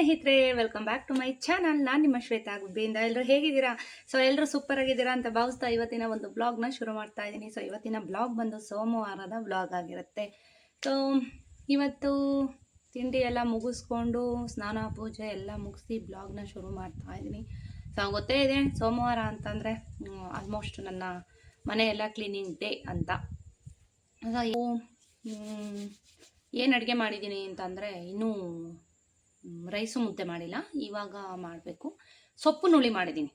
ಸ್ನೇಹಿತರೆ welcome back to my channel ನಾನು ನಿಮ್ಮ ಶ್ವೇತಾ ಗುಬ್ಬಿಯಿಂದ. ಎಲ್ಲರೂ ಹೇಗಿದ್ದೀರಾ? ಸೊ ಎಲ್ಲರೂ ಸೂಪರ್ ಆಗಿದ್ದೀರಾ ಅಂತ ಭಾವಿಸ್ತಾ ಇವತ್ತಿನ ಒಂದು ಬ್ಲಾಗ್ನ ಶುರು ಮಾಡ್ತಾ ಇದ್ದೀನಿ. ಸೊ ಇವತ್ತಿನ ಬ್ಲಾಗ್ ಬಂದು ಸೋಮವಾರದ ಬ್ಲಾಗ್ ಆಗಿರುತ್ತೆ. ಸೊ ಇವತ್ತು ತಿಂಡಿ ಎಲ್ಲ ಮುಗಿಸ್ಕೊಂಡು ಸ್ನಾನ, ಪೂಜೆ ಎಲ್ಲ ಮುಗಿಸಿ ಬ್ಲಾಗ್ನ ಶುರು ಮಾಡ್ತಾ ಇದ್ದೀನಿ. ಸೊ ಗೊತ್ತೇ ಇದೆ, ಸೋಮವಾರ ಅಂತಂದರೆ ಆಲ್ಮೋಸ್ಟ್ ನನ್ನ ಮನೆಯೆಲ್ಲ ಕ್ಲೀನಿಂಗ್ ಡೇ ಅಂತ. ಏನು ಅಡುಗೆ ಮಾಡಿದ್ದೀನಿ ಅಂತಂದರೆ, ಇನ್ನೂ ರೈಸು ಮುದ್ದೆ ಮಾಡಿಲ್ಲ. ಇವಾಗ ಮಾಡಬೇಕು. ಸೊಪ್ಪು ನುಳಿ ಮಾಡಿದ್ದೀನಿ.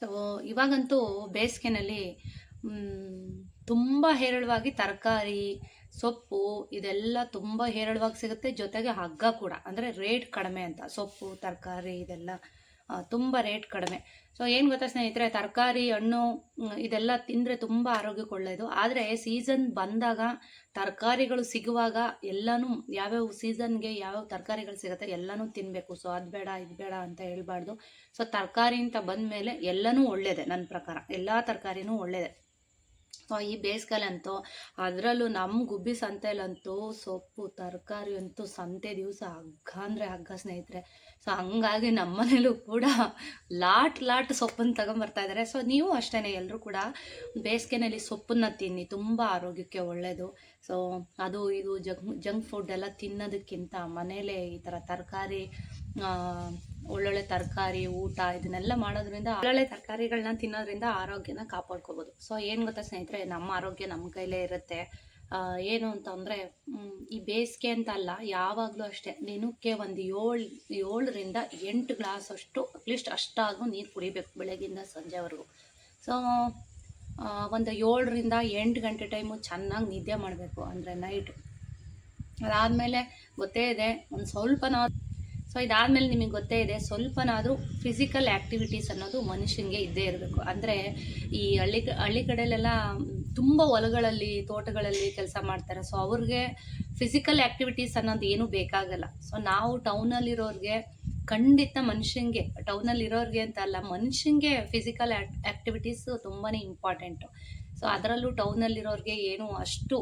ಸೊ ಇವಾಗಂತೂ ಬೇಸಿಗೆನಲ್ಲಿ ತುಂಬ ಹೇರಳವಾಗಿ ತರಕಾರಿ, ಸೊಪ್ಪು ಇದೆಲ್ಲ ತುಂಬ ಹೇರಳವಾಗಿ ಸಿಗುತ್ತೆ. ಜೊತೆಗೆ ಹಗ್ಗ ಕೂಡ. ಅಂದರೆ ರೇಟ್ ಕಡಿಮೆ ಅಂತ. ಸೊಪ್ಪು, ತರಕಾರಿ ಇದೆಲ್ಲ ತುಂಬ ರೇಟ್ ಕಡಿಮೆ. ಸೊ ಏನು ಗೊತ್ತಾ ಸ್ನೇಹಿತರೆ, ತರಕಾರಿ, ಹಣ್ಣು ಇದೆಲ್ಲ ತಿಂದರೆ ತುಂಬ ಆರೋಗ್ಯಕ್ಕೆ ಒಳ್ಳೆಯದು ಆದರೆ ಸೀಸನ್ ಬಂದಾಗ, ತರಕಾರಿಗಳು ಸಿಗುವಾಗ ಎಲ್ಲನೂ ಯಾವ್ಯಾವ ಸೀಸನ್ಗೆ ಯಾವ್ಯಾವ ತರಕಾರಿಗಳು ಸಿಗುತ್ತೆ ಎಲ್ಲನೂ ತಿನ್ನಬೇಕು ಸೊ ಅದು ಬೇಡ, ಇದು ಬೇಡ ಅಂತ ಹೇಳಬಾರ್ದು. ಸೊ ತರಕಾರಿ ಅಂತ ಬಂದಮೇಲೆ ಎಲ್ಲನೂ ಒಳ್ಳೆಯದೇ ನನ್ನ ಪ್ರಕಾರ. ಎಲ್ಲ ತರಕಾರಿನೂ ಒಳ್ಳೆಯದೆ ಸೊ ಈ ಬೇಸಿಗೆಲಂತೂ ಅದರಲ್ಲೂ ನಮ್ಮ ಗುಬ್ಬಿ ಸಂತೆಯಲ್ಲಂತೂ ಸೊಪ್ಪು, ತರಕಾರಿ ಅಂತೂ ಸಂತೆ ದಿವಸ ಹಗ್ಗ ಅಂದರೆ ಹಗ್ಗ ಸ್ನೇಹಿತರೆ. ಸೊ ಹಂಗಾಗಿ ನಮ್ಮನೇಲೂ ಕೂಡ ಲಾಟ್ ಲಾಟ್ ಸೊಪ್ಪನ್ನು ತಗೊಂಬರ್ತಾ ಇದ್ದಾರೆ ಸೊ ನೀವು ಅಷ್ಟೇ ಎಲ್ಲರೂ ಕೂಡ ಬೇಸಿಗೆನಲ್ಲಿ ಸೊಪ್ಪನ್ನು ತಿನ್ನಿ. ತುಂಬ ಆರೋಗ್ಯಕ್ಕೆ ಒಳ್ಳೆಯದು ಸೊ ಅದು ಇದು ಜಂಕ್ ಜಂಕ್ ಫುಡ್ ಎಲ್ಲ ತಿನ್ನೋದಕ್ಕಿಂತ ಮನೇಲೇ ಈ ಥರ ತರಕಾರಿ ಒಳ್ಳೊಳ್ಳೆ ತರಕಾರಿ, ಊಟ ಇದನ್ನೆಲ್ಲ ಮಾಡೋದ್ರಿಂದ ಒಳ್ಳೊಳ್ಳೆ ತರಕಾರಿಗಳನ್ನ ತಿನ್ನೋದ್ರಿಂದ ಆರೋಗ್ಯನ ಕಾಪಾಡ್ಕೋಬೋದು. ಸೊ ಏನು ಗೊತ್ತಾ ಸ್ನೇಹಿತರೆ, ನಮ್ಮ ಆರೋಗ್ಯ ನಮ್ಮ ಕೈಲೇ ಇರುತ್ತೆ. ಏನು ಅಂತಂದರೆ ಈ ಬೇಸಿಗೆ ಅಂತ ಅಲ್ಲ, ಯಾವಾಗಲೂ ಅಷ್ಟೇ, ದಿನಕ್ಕೆ ಒಂದು ಏಳು, ಏಳರಿಂದ ಎಂಟು ಗ್ಲಾಸ್ ಅಷ್ಟು ಅಟ್ಲೀಸ್ಟ್ ಅಷ್ಟಾದರೂ ನೀರು ಕುಡಿಬೇಕು ಬೆಳಗಿಂದ ಸಂಜೆವರೆಗೂ. ಸೊ ಒಂದು ಏಳರಿಂದ ಎಂಟು ಗಂಟೆ ಟೈಮು ಚೆನ್ನಾಗಿ ನಿದ್ದೆ ಮಾಡಬೇಕು, ಅಂದರೆ ನೈಟು ಅದಾದಮೇಲೆ ಗೊತ್ತೇ ಇದೆ, ಒಂದು ಸ್ವಲ್ಪನಾ ಸೊ ಇದಾದಮೇಲೆ ನಿಮಗೆ ಗೊತ್ತೇ ಇದೆ, ಸ್ವಲ್ಪನಾದರೂ ಫಿಸಿಕಲ್ ಆ್ಯಕ್ಟಿವಿಟೀಸ್ ಅನ್ನೋದು ಮನುಷ್ಯನಿಗೆ ಇದ್ದೇ ಇರಬೇಕು. ಅಂದರೆ ಈ ಹಳ್ಳಿ ಹಳ್ಳಿ ಕಡೆಯಲ್ಲೆಲ್ಲ ತುಂಬ ಹೊಲಗಳಲ್ಲಿ, ತೋಟಗಳಲ್ಲಿ ಕೆಲಸ ಮಾಡ್ತಾರೆ. ಸೊ ಅವ್ರಿಗೆ ಫಿಸಿಕಲ್ ಆ್ಯಕ್ಟಿವಿಟೀಸ್ ಅನ್ನೋದು ಏನೂ ಬೇಕಾಗಲ್ಲ. ಸೊ ನಾವು ಟೌನಲ್ಲಿರೋರಿಗೆ ಖಂಡಿತ ಮನುಷ್ಯಂಗೆ ಟೌನಲ್ಲಿರೋರಿಗೆ ಅಂತ ಅಲ್ಲ ಮನುಷ್ಯಂಗೆ ಫಿಸಿಕಲ್ ಆ್ಯಕ್ಟಿವಿಟೀಸ್ ತುಂಬಾ ಇಂಪಾರ್ಟೆಂಟು ಸೊ ಅದರಲ್ಲೂ ಟೌನಲ್ಲಿರೋರಿಗೆ ಏನು ಅಷ್ಟು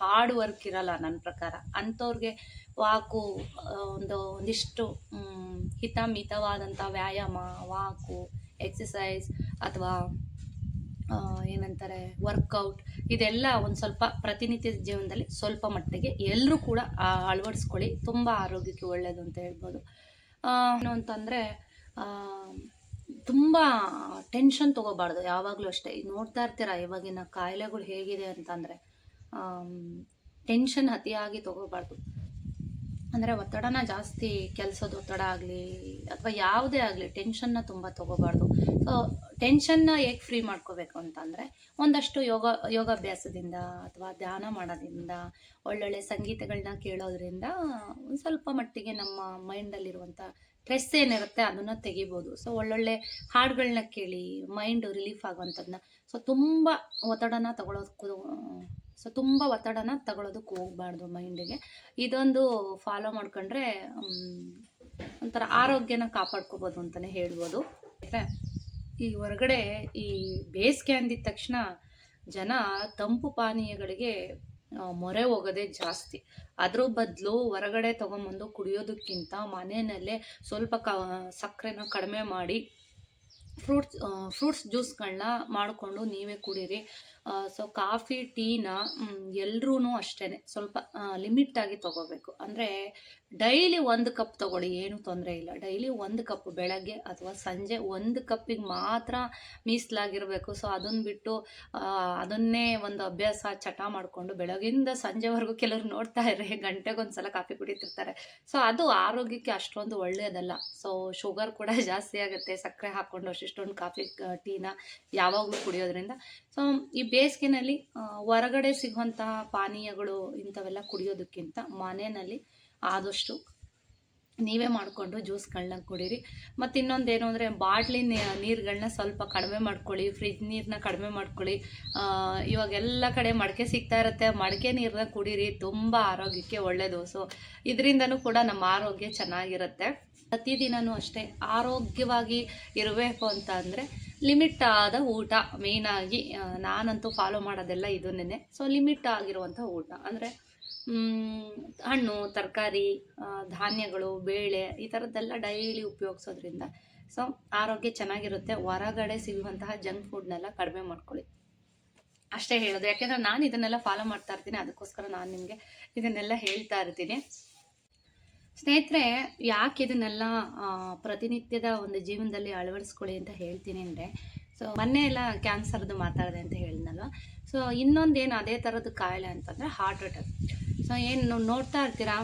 ಹಾರ್ಡ್ ವರ್ಕ್ ಇರಲ್ಲ ನನ್ನ ಪ್ರಕಾರ. ಅಂಥವ್ರಿಗೆ ವಾಕು ಒಂದು, ಒಂದಿಷ್ಟು ಹಿತಮಿತವಾದಂಥ ವ್ಯಾಯಾಮ, ವಾಕು ಎಕ್ಸಸೈಸ್ ಅಥವಾ ಏನಂತಾರೆ ವರ್ಕೌಟ್ ಇದೆಲ್ಲ ಒಂದು ಸ್ವಲ್ಪ ಪ್ರತಿನಿತ್ಯದ ಜೀವನದಲ್ಲಿ ಸ್ವಲ್ಪ ಮಟ್ಟಿಗೆ ಎಲ್ಲರೂ ಕೂಡ ಅಳವಡಿಸ್ಕೊಳ್ಳಿ. ತುಂಬ ಆರೋಗ್ಯಕ್ಕೆ ಒಳ್ಳೆಯದು ಅಂತ ಹೇಳ್ಬೋದು. ಏನು ಅಂತಂದರೆ ತುಂಬ ಟೆನ್ಷನ್ ತೊಗೋಬಾರ್ದು, ಯಾವಾಗಲೂ ಅಷ್ಟೇ. ನೋಡ್ತಾ ಇರ್ತೀರ, ಇವಾಗಿನ ಕಾಯಿಲೆಗಳು ಹೇಗಿದೆ ಅಂತಂದರೆ ಟೆನ್ಷನ್ ಅತಿಯಾಗಿ ತೊಗೋಬಾರ್ದು. ಅಂದರೆ ಒತ್ತಡನ ಜಾಸ್ತಿ, ಕೆಲಸದ ಒತ್ತಡ ಆಗಲಿ, ಅಥವಾ ಯಾವುದೇ ಆಗಲಿ ಟೆನ್ಷನ್ನ ತುಂಬ ತೊಗೋಬಾರ್ದು. ಸೊ ಟೆನ್ಷನ್ನ ಹೇಗೆ ಫ್ರೀ ಮಾಡ್ಕೋಬೇಕು ಅಂತಂದರೆ, ಒಂದಷ್ಟು ಯೋಗ, ಯೋಗಾಭ್ಯಾಸದಿಂದ ಅಥವಾ ಧ್ಯಾನ ಮಾಡೋದ್ರಿಂದ, ಒಳ್ಳೊಳ್ಳೆ ಸಂಗೀತಗಳನ್ನ ಕೇಳೋದ್ರಿಂದ, ಒಂದು ಸ್ವಲ್ಪ ಮಟ್ಟಿಗೆ ನಮ್ಮ ಮೈಂಡಲ್ಲಿರುವಂಥ ಸ್ಟ್ರೆಸ್ ಏನಿರುತ್ತೆ ಅದನ್ನು ತೆಗಿಬೋದು. ಸೊ ಒಳ್ಳೊಳ್ಳೆ ಹಾಡುಗಳನ್ನ ಕೇಳಿ ಮೈಂಡ್ ರಿಲೀಫ್ ಆಗುವಂಥದ್ದನ್ನ ಸೊ ತುಂಬ ಒತ್ತಡನ ತಗೊಳೋದಕ್ಕೂ ಸೊ ತುಂಬ ಒತ್ತಡನ ತಗೊಳೋದಕ್ಕೆ ಹೋಗ್ಬಾರ್ದು ಮೈಂಡಿಗೆ ಇದೊಂದು ಫಾಲೋ ಮಾಡ್ಕೊಂಡ್ರೆ ಒಂಥರ ಆರೋಗ್ಯನ ಕಾಪಾಡ್ಕೋಬೋದು ಅಂತಲೇ ಹೇಳ್ಬೋದು. ಈ ಹೊರಗಡೆ ಈ ಬೇಸಿಗೆ ಅಂದಿದ ತಕ್ಷಣ ಜನ ತಂಪು ಪಾನೀಯಗಳಿಗೆ ಮೊರೆ ಹೋಗೋದೇ ಜಾಸ್ತಿ. ಅದ್ರ ಬದಲು ಹೊರಗಡೆ ತೊಗೊಂಬಂದು ಕುಡಿಯೋದಕ್ಕಿಂತ ಮನೆಯಲ್ಲೇ ಸ್ವಲ್ಪ ಕ, ಸಕ್ಕರೆನ ಕಡಿಮೆ ಮಾಡಿ, ಫ್ರೂಟ್ಸ್ ಫ್ರೂಟ್ಸ್ ಜ್ಯೂಸ್ಗಳನ್ನ ಮಾಡಿಕೊಂಡು ನೀವೇ ಕುಡೀರಿ. ಸೊ ಕಾಫಿ ಟೀನ ಎಲ್ರೂ ಅಷ್ಟೇ ಸ್ವಲ್ಪ ಲಿಮಿಟ್ ಆಗಿ ತಗೋಬೇಕು. ಅಂದರೆ ಡೈಲಿ ಒಂದು ಕಪ್ ತಗೊಳ್ಳಿ, ಏನೂ ತೊಂದರೆ ಇಲ್ಲ. ಡೈಲಿ ಒಂದು ಕಪ್ ಬೆಳಗ್ಗೆ ಅಥವಾ ಸಂಜೆ ಒಂದು ಕಪ್ಪಿಗೆ ಮಾತ್ರ ಮೀಸಲಾಗಿರಬೇಕು. ಸೊ ಅದನ್ನು ಬಿಟ್ಟು ಅದನ್ನೇ ಒಂದು ಅಭ್ಯಾಸ, ಚಟ ಮಾಡಿಕೊಂಡು ಬೆಳಗಿಂದ ಸಂಜೆವರೆಗೂ ಕೆಲವರು ನೋಡ್ತಾ ಗಂಟೆಗೊಂದು ಸಲ ಕಾಫಿ ಕುಡಿತಿರ್ತಾರೆ. ಸೊ ಅದು ಆರೋಗ್ಯಕ್ಕೆ ಅಷ್ಟೊಂದು ಒಳ್ಳೆಯದಲ್ಲ ಸೊ ಶುಗರ್ ಕೂಡ ಜಾಸ್ತಿ ಆಗುತ್ತೆ. ಸಕ್ಕರೆ ಹಾಕ್ಕೊಂಡು ಅಷ್ಟಿಷ್ಟೊಂದು ಕಾಫಿ ಟೀನ ಯಾವಾಗಲೂ ಕುಡಿಯೋದ್ರಿಂದ. ಸೊ ಈ ಬೇಸಿಗೆನಲ್ಲಿ ಹೊರಗಡೆ ಸಿಗುವಂತಹ ಪಾನೀಯಗಳು ಇಂಥವೆಲ್ಲ ಕುಡಿಯೋದಕ್ಕಿಂತ ಮನೆಯಲ್ಲಿ ಆದಷ್ಟು ನೀವೇ ಮಾಡಿಕೊಂಡು ಜ್ಯೂಸ್ಗಳನ್ನ ಕುಡೀರಿ. ಮತ್ತು ಇನ್ನೊಂದು ಏನು ಅಂದರೆ ಬಾಟ್ಲಿ ನೀರುಗಳನ್ನ ಸ್ವಲ್ಪ ಕಡಿಮೆ ಮಾಡ್ಕೊಳ್ಳಿ, ಫ್ರಿಜ್ ನೀರನ್ನ ಕಡಿಮೆ ಮಾಡ್ಕೊಳ್ಳಿ. ಇವಾಗ ಎಲ್ಲ ಕಡೆ ಮಡಕೆ ಸಿಗ್ತಾ ಇರುತ್ತೆ, ಮಡಕೆ ನೀರನ್ನ ಕುಡೀರಿ, ತುಂಬ ಆರೋಗ್ಯಕ್ಕೆ ಒಳ್ಳೆಯದು ಸೊ ಇದರಿಂದನೂ ಕೂಡ ನಮ್ಮ ಆರೋಗ್ಯ ಚೆನ್ನಾಗಿರುತ್ತೆ. ಪ್ರತಿದಿನವೂ ಅಷ್ಟೇ ಆರೋಗ್ಯವಾಗಿ ಇರಬೇಕು ಅಂತ ಅಂದರೆ ಲಿಮಿಟ್ ಆದ ಊಟ ಮೇಯ್ನಾಗಿ ನಾನಂತೂ ಫಾಲೋ ಮಾಡೋದೆಲ್ಲ ಇದನ್ನೇ ಸೊ ಲಿಮಿಟ್ ಆಗಿರುವಂಥ ಊಟ. ಅಂದರೆ ಹಣ್ಣು, ತರಕಾರಿ ಧಾನ್ಯಗಳು, ಬೇಳೆ, ಈ ಥರದ್ದೆಲ್ಲ ಡೈಲಿ ಉಪಯೋಗಿಸೋದ್ರಿಂದ ಸೊ ಆರೋಗ್ಯ ಚೆನ್ನಾಗಿರುತ್ತೆ. ಹೊರಗಡೆ ಸಿಗುವಂತಹ ಜಂಕ್ ಫುಡ್ನೆಲ್ಲ ಕಡಿಮೆ ಮಾಡ್ಕೊಳ್ಳಿ. ಅಷ್ಟೇ ಹೇಳೋದು. ಯಾಕೆಂದರೆ ನಾನು ಇದನ್ನೆಲ್ಲ ಫಾಲೋ ಮಾಡ್ತಾ ಇರ್ತೀನಿ. ಅದಕ್ಕೋಸ್ಕರ ನಾನು ನಿಮಗೆ ಇದನ್ನೆಲ್ಲ ಹೇಳ್ತಾ ಇರ್ತೀನಿ. ಸ್ನೇಹಿತರೆ, ಯಾಕೆ ಇದನ್ನೆಲ್ಲ ಪ್ರತಿನಿತ್ಯದ ಒಂದು ಜೀವನದಲ್ಲಿ ಅಳವಡಿಸ್ಕೊಳ್ಳಿ ಅಂತ ಹೇಳ್ತೀನಿ ಅಂದರೆ, ಸೊ, ಮೊನ್ನೆ ಎಲ್ಲ ಕ್ಯಾನ್ಸರ್ದು ಮಾತಾಡಿದೆ ಅಂತ ಹೇಳಿದ್ನಲ್ವ? ಸೊ, ಇನ್ನೊಂದೇನು ಅದೇ ಥರದ್ದು ಕಾಯಿಲೆ ಅಂತಂದರೆ ಹಾರ್ಟ್ ಅಟ್ಯಾಕ್ ಸೊ, ಏನು ನೋಡ್ತಾ ಇರ್ತೀರಾ?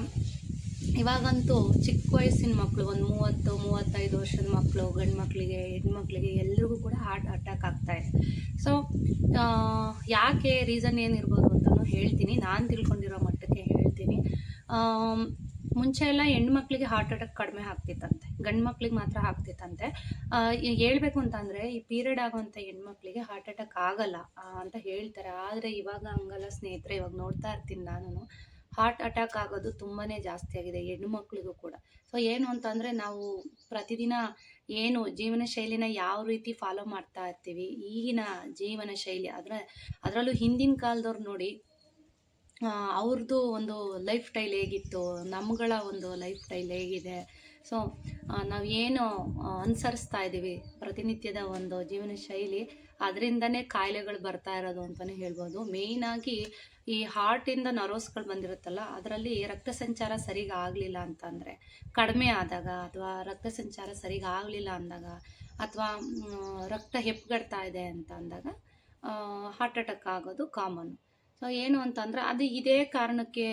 ಇವಾಗಂತೂ ಚಿಕ್ಕ ವಯಸ್ಸಿನ ಮಕ್ಕಳು ಒಂದು ಮೂವತ್ತು, ಮೂವತ್ತೈದು ವರ್ಷದ ಮಕ್ಕಳು ಗಂಡು ಮಕ್ಕಳಿಗೆ ಹೆಣ್ಮಕ್ಳಿಗೆ ಎಲ್ರಿಗೂ ಕೂಡ ಹಾರ್ಟ್ ಅಟ್ಯಾಕ್ ಆಗ್ತಾ ಇದೆ. ಸೊ ಯಾಕೆ ರೀಸನ್ ಏನಿರ್ಬೋದು ಅಂತಲೂ ಹೇಳ್ತೀನಿ. ನಾನು ತಿಳ್ಕೊಂಡಿರೋ ಮಟ್ಟಕ್ಕೆ ಹೇಳ್ತೀನಿ. ಮುಂಚೆ ಎಲ್ಲ ಹೆಣ್ಮಕ್ಳಿಗೆ ಹಾರ್ಟ್ ಅಟ್ಯಾಕ್ ಕಡಿಮೆ ಆಗ್ತಿತ್ತಂತೆ. ಗಂಡು ಮಕ್ಳಿಗೆ ಮಾತ್ರ ಆಗ್ತಿತ್ತಂತೆ. ಹೇಳ್ಬೇಕು ಅಂತಂದರೆ ಈ ಪೀರಿಯಡ್ ಆಗೋಂಥ ಹೆಣ್ಮಕ್ಳಿಗೆ ಹಾರ್ಟ್ ಅಟ್ಯಾಕ್ ಆಗಲ್ಲ ಅಂತ ಹೇಳ್ತಾರೆ. ಆದರೆ ಇವಾಗ ಹಂಗಲ್ಲ ಸ್ನೇಹಿತರೆ, ಇವಾಗ ನೋಡ್ತಾ ಇರ್ತೀನಿ ನಾನು ಹಾರ್ಟ್ ಅಟ್ಯಾಕ್ ಆಗೋದು ತುಂಬಾ ಜಾಸ್ತಿ ಆಗಿದೆ ಹೆಣ್ಣು ಮಕ್ಳಿಗೂ ಕೂಡ. ಸೊ ಏನು ಅಂತಂದರೆ ನಾವು ಪ್ರತಿದಿನ ಏನು ಜೀವನ ಶೈಲಿನ ಯಾವ ರೀತಿ ಫಾಲೋ ಮಾಡ್ತಾ ಇರ್ತೀವಿ, ಈಗಿನ ಜೀವನ ಶೈಲಿ ಅದರ ಅದರಲ್ಲೂ ಹಿಂದಿನ ಕಾಲದವ್ರು ನೋಡಿ ಅವ್ರದ್ದು ಒಂದು ಲೈಫ್ ಸ್ಟೈಲ್ ಹೇಗಿತ್ತು? ನಮ್ಗಳ ಒಂದು ಲೈಫ್ ಸ್ಟೈಲ್ ಹೇಗಿದೆ? ಸೊ ನಾವು ಏನು ಅನುಸರಿಸ್ತಾ ಇದ್ದೀವಿ ಪ್ರತಿನಿತ್ಯದ ಒಂದು ಜೀವನ ಶೈಲಿ. ಅದರಿಂದನೇ ಕಾಯಿಲೆಗಳು ಬರ್ತಾ ಇರೋದು ಅಂತಲೇ ಹೇಳ್ಬೋದು. ಮೇಯ್ನಾಗಿ ಈ ಹಾರ್ಟಿಂದ ನರ್ವಸ್ಗಳು ಬಂದಿರುತ್ತಲ್ಲ, ಅದರಲ್ಲಿ ರಕ್ತ ಸಂಚಾರ ಸರಿಗೆ ಆಗಲಿಲ್ಲ ಅಂತಂದರೆ, ಕಡಿಮೆ ಆದಾಗ ಅಥವಾ ರಕ್ತ ಸಂಚಾರ ಸರಿಗೆ ಆಗಲಿಲ್ಲ ಅಂದಾಗ ಅಥವಾ ರಕ್ತ ಹೆಪ್ಪುಗಡ್ತಾ ಇದೆ ಅಂತ ಅಂದಾಗ ಹಾರ್ಟ್ ಅಟ್ಯಾಕ್ ಆಗೋದು ಕಾಮನ್ ಏನು ಅಂತಂದ್ರೆ ಅದು ಇದೇ ಕಾರಣಕ್ಕೆ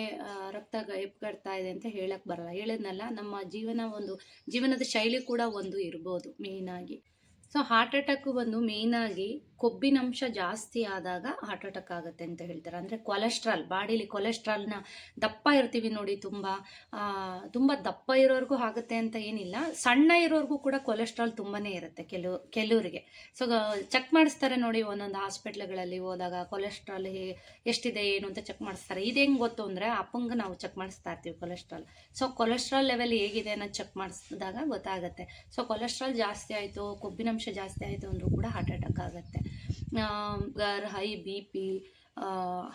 ರಕ್ತ ಗ- ಹೆಪ್ಪುಗಡ್ತಾ ಇದೆ ಅಂತ ಹೇಳಕ್ ಬರಲ್ಲ. ಹೇಳಿದ್ನಲ್ಲ, ನಮ್ಮ ಜೀವನ ಒಂದು, ಜೀವನದ ಶೈಲಿ ಕೂಡ ಒಂದು ಇರ್ಬೋದು ಮೇಯ್ನಾಗಿ ಸೊ ಹಾರ್ಟ್ ಅಟ್ಯಾಕ್ ಬಂದು ಮೇಯ್ನಾಗಿ ಕೊಬ್ಬಿನಂಶ ಜಾಸ್ತಿ ಆದಾಗ ಹಾರ್ಟ್ ಅಟ್ಯಾಕ್ ಆಗುತ್ತೆ ಅಂತ ಹೇಳ್ತಾರೆ. ಅಂದರೆ ಕೊಲೆಸ್ಟ್ರಾಲ್ ಬಾಡಿಲಿ ಕೊಲೆಸ್ಟ್ರಾಲ್ನ ದಪ್ಪ ಇರ್ತೀವಿ ನೋಡಿ ತುಂಬ ತುಂಬ ದಪ್ಪ ಇರೋರಿಗೂ ಆಗುತ್ತೆ ಅಂತ ಏನಿಲ್ಲ. ಸಣ್ಣ ಇರೋರಿಗೂ ಕೂಡ ಕೊಲೆಸ್ಟ್ರಾಲ್ ತುಂಬಾ ಇರುತ್ತೆ ಕೆಲವು, ಕೆಲವರಿಗೆ. ಸೊ ಚೆಕ್ ಮಾಡಿಸ್ತಾರೆ ನೋಡಿ ಒಂದೊಂದು ಹಾಸ್ಪಿಟ್ಲ್ಗಳಲ್ಲಿ ಹೋದಾಗ ಕೊಲೆಸ್ಟ್ರಾಲ್ ಎಷ್ಟಿದೆ, ಏನು ಅಂತ ಚೆಕ್ ಮಾಡಿಸ್ತಾರೆ. ಇದು ಹೆಂಗೆ ಗೊತ್ತು ಅಂದರೆ ಅಪ್ಪಂಗೆ ನಾವು ಚೆಕ್ ಮಾಡಿಸ್ತಾ ಇರ್ತೀವಿ ಕೊಲೆಸ್ಟ್ರಾಲ್ ಸೊ ಕೊಲೆಸ್ಟ್ರಾಲ್ ಲೆವೆಲ್ ಹೇಗಿದೆ ಅನ್ನೋದು ಚೆಕ್ ಮಾಡಿಸಿದಾಗ ಗೊತ್ತಾಗುತ್ತೆ. ಸೊ ಕೊಲೆಸ್ಟ್ರಾಲ್ ಜಾಸ್ತಿ ಆಯಿತು, ಕೊಬ್ಬಿನಂಶ ಜಾಸ್ತಿ ಆಯಿತು ಅಂದರೂ ಕೂಡ ಹಾರ್ಟ್ ಅಟ್ಯಾಕ್ ಆಗುತ್ತೆ. ಹೈ ಬಿ ಪಿ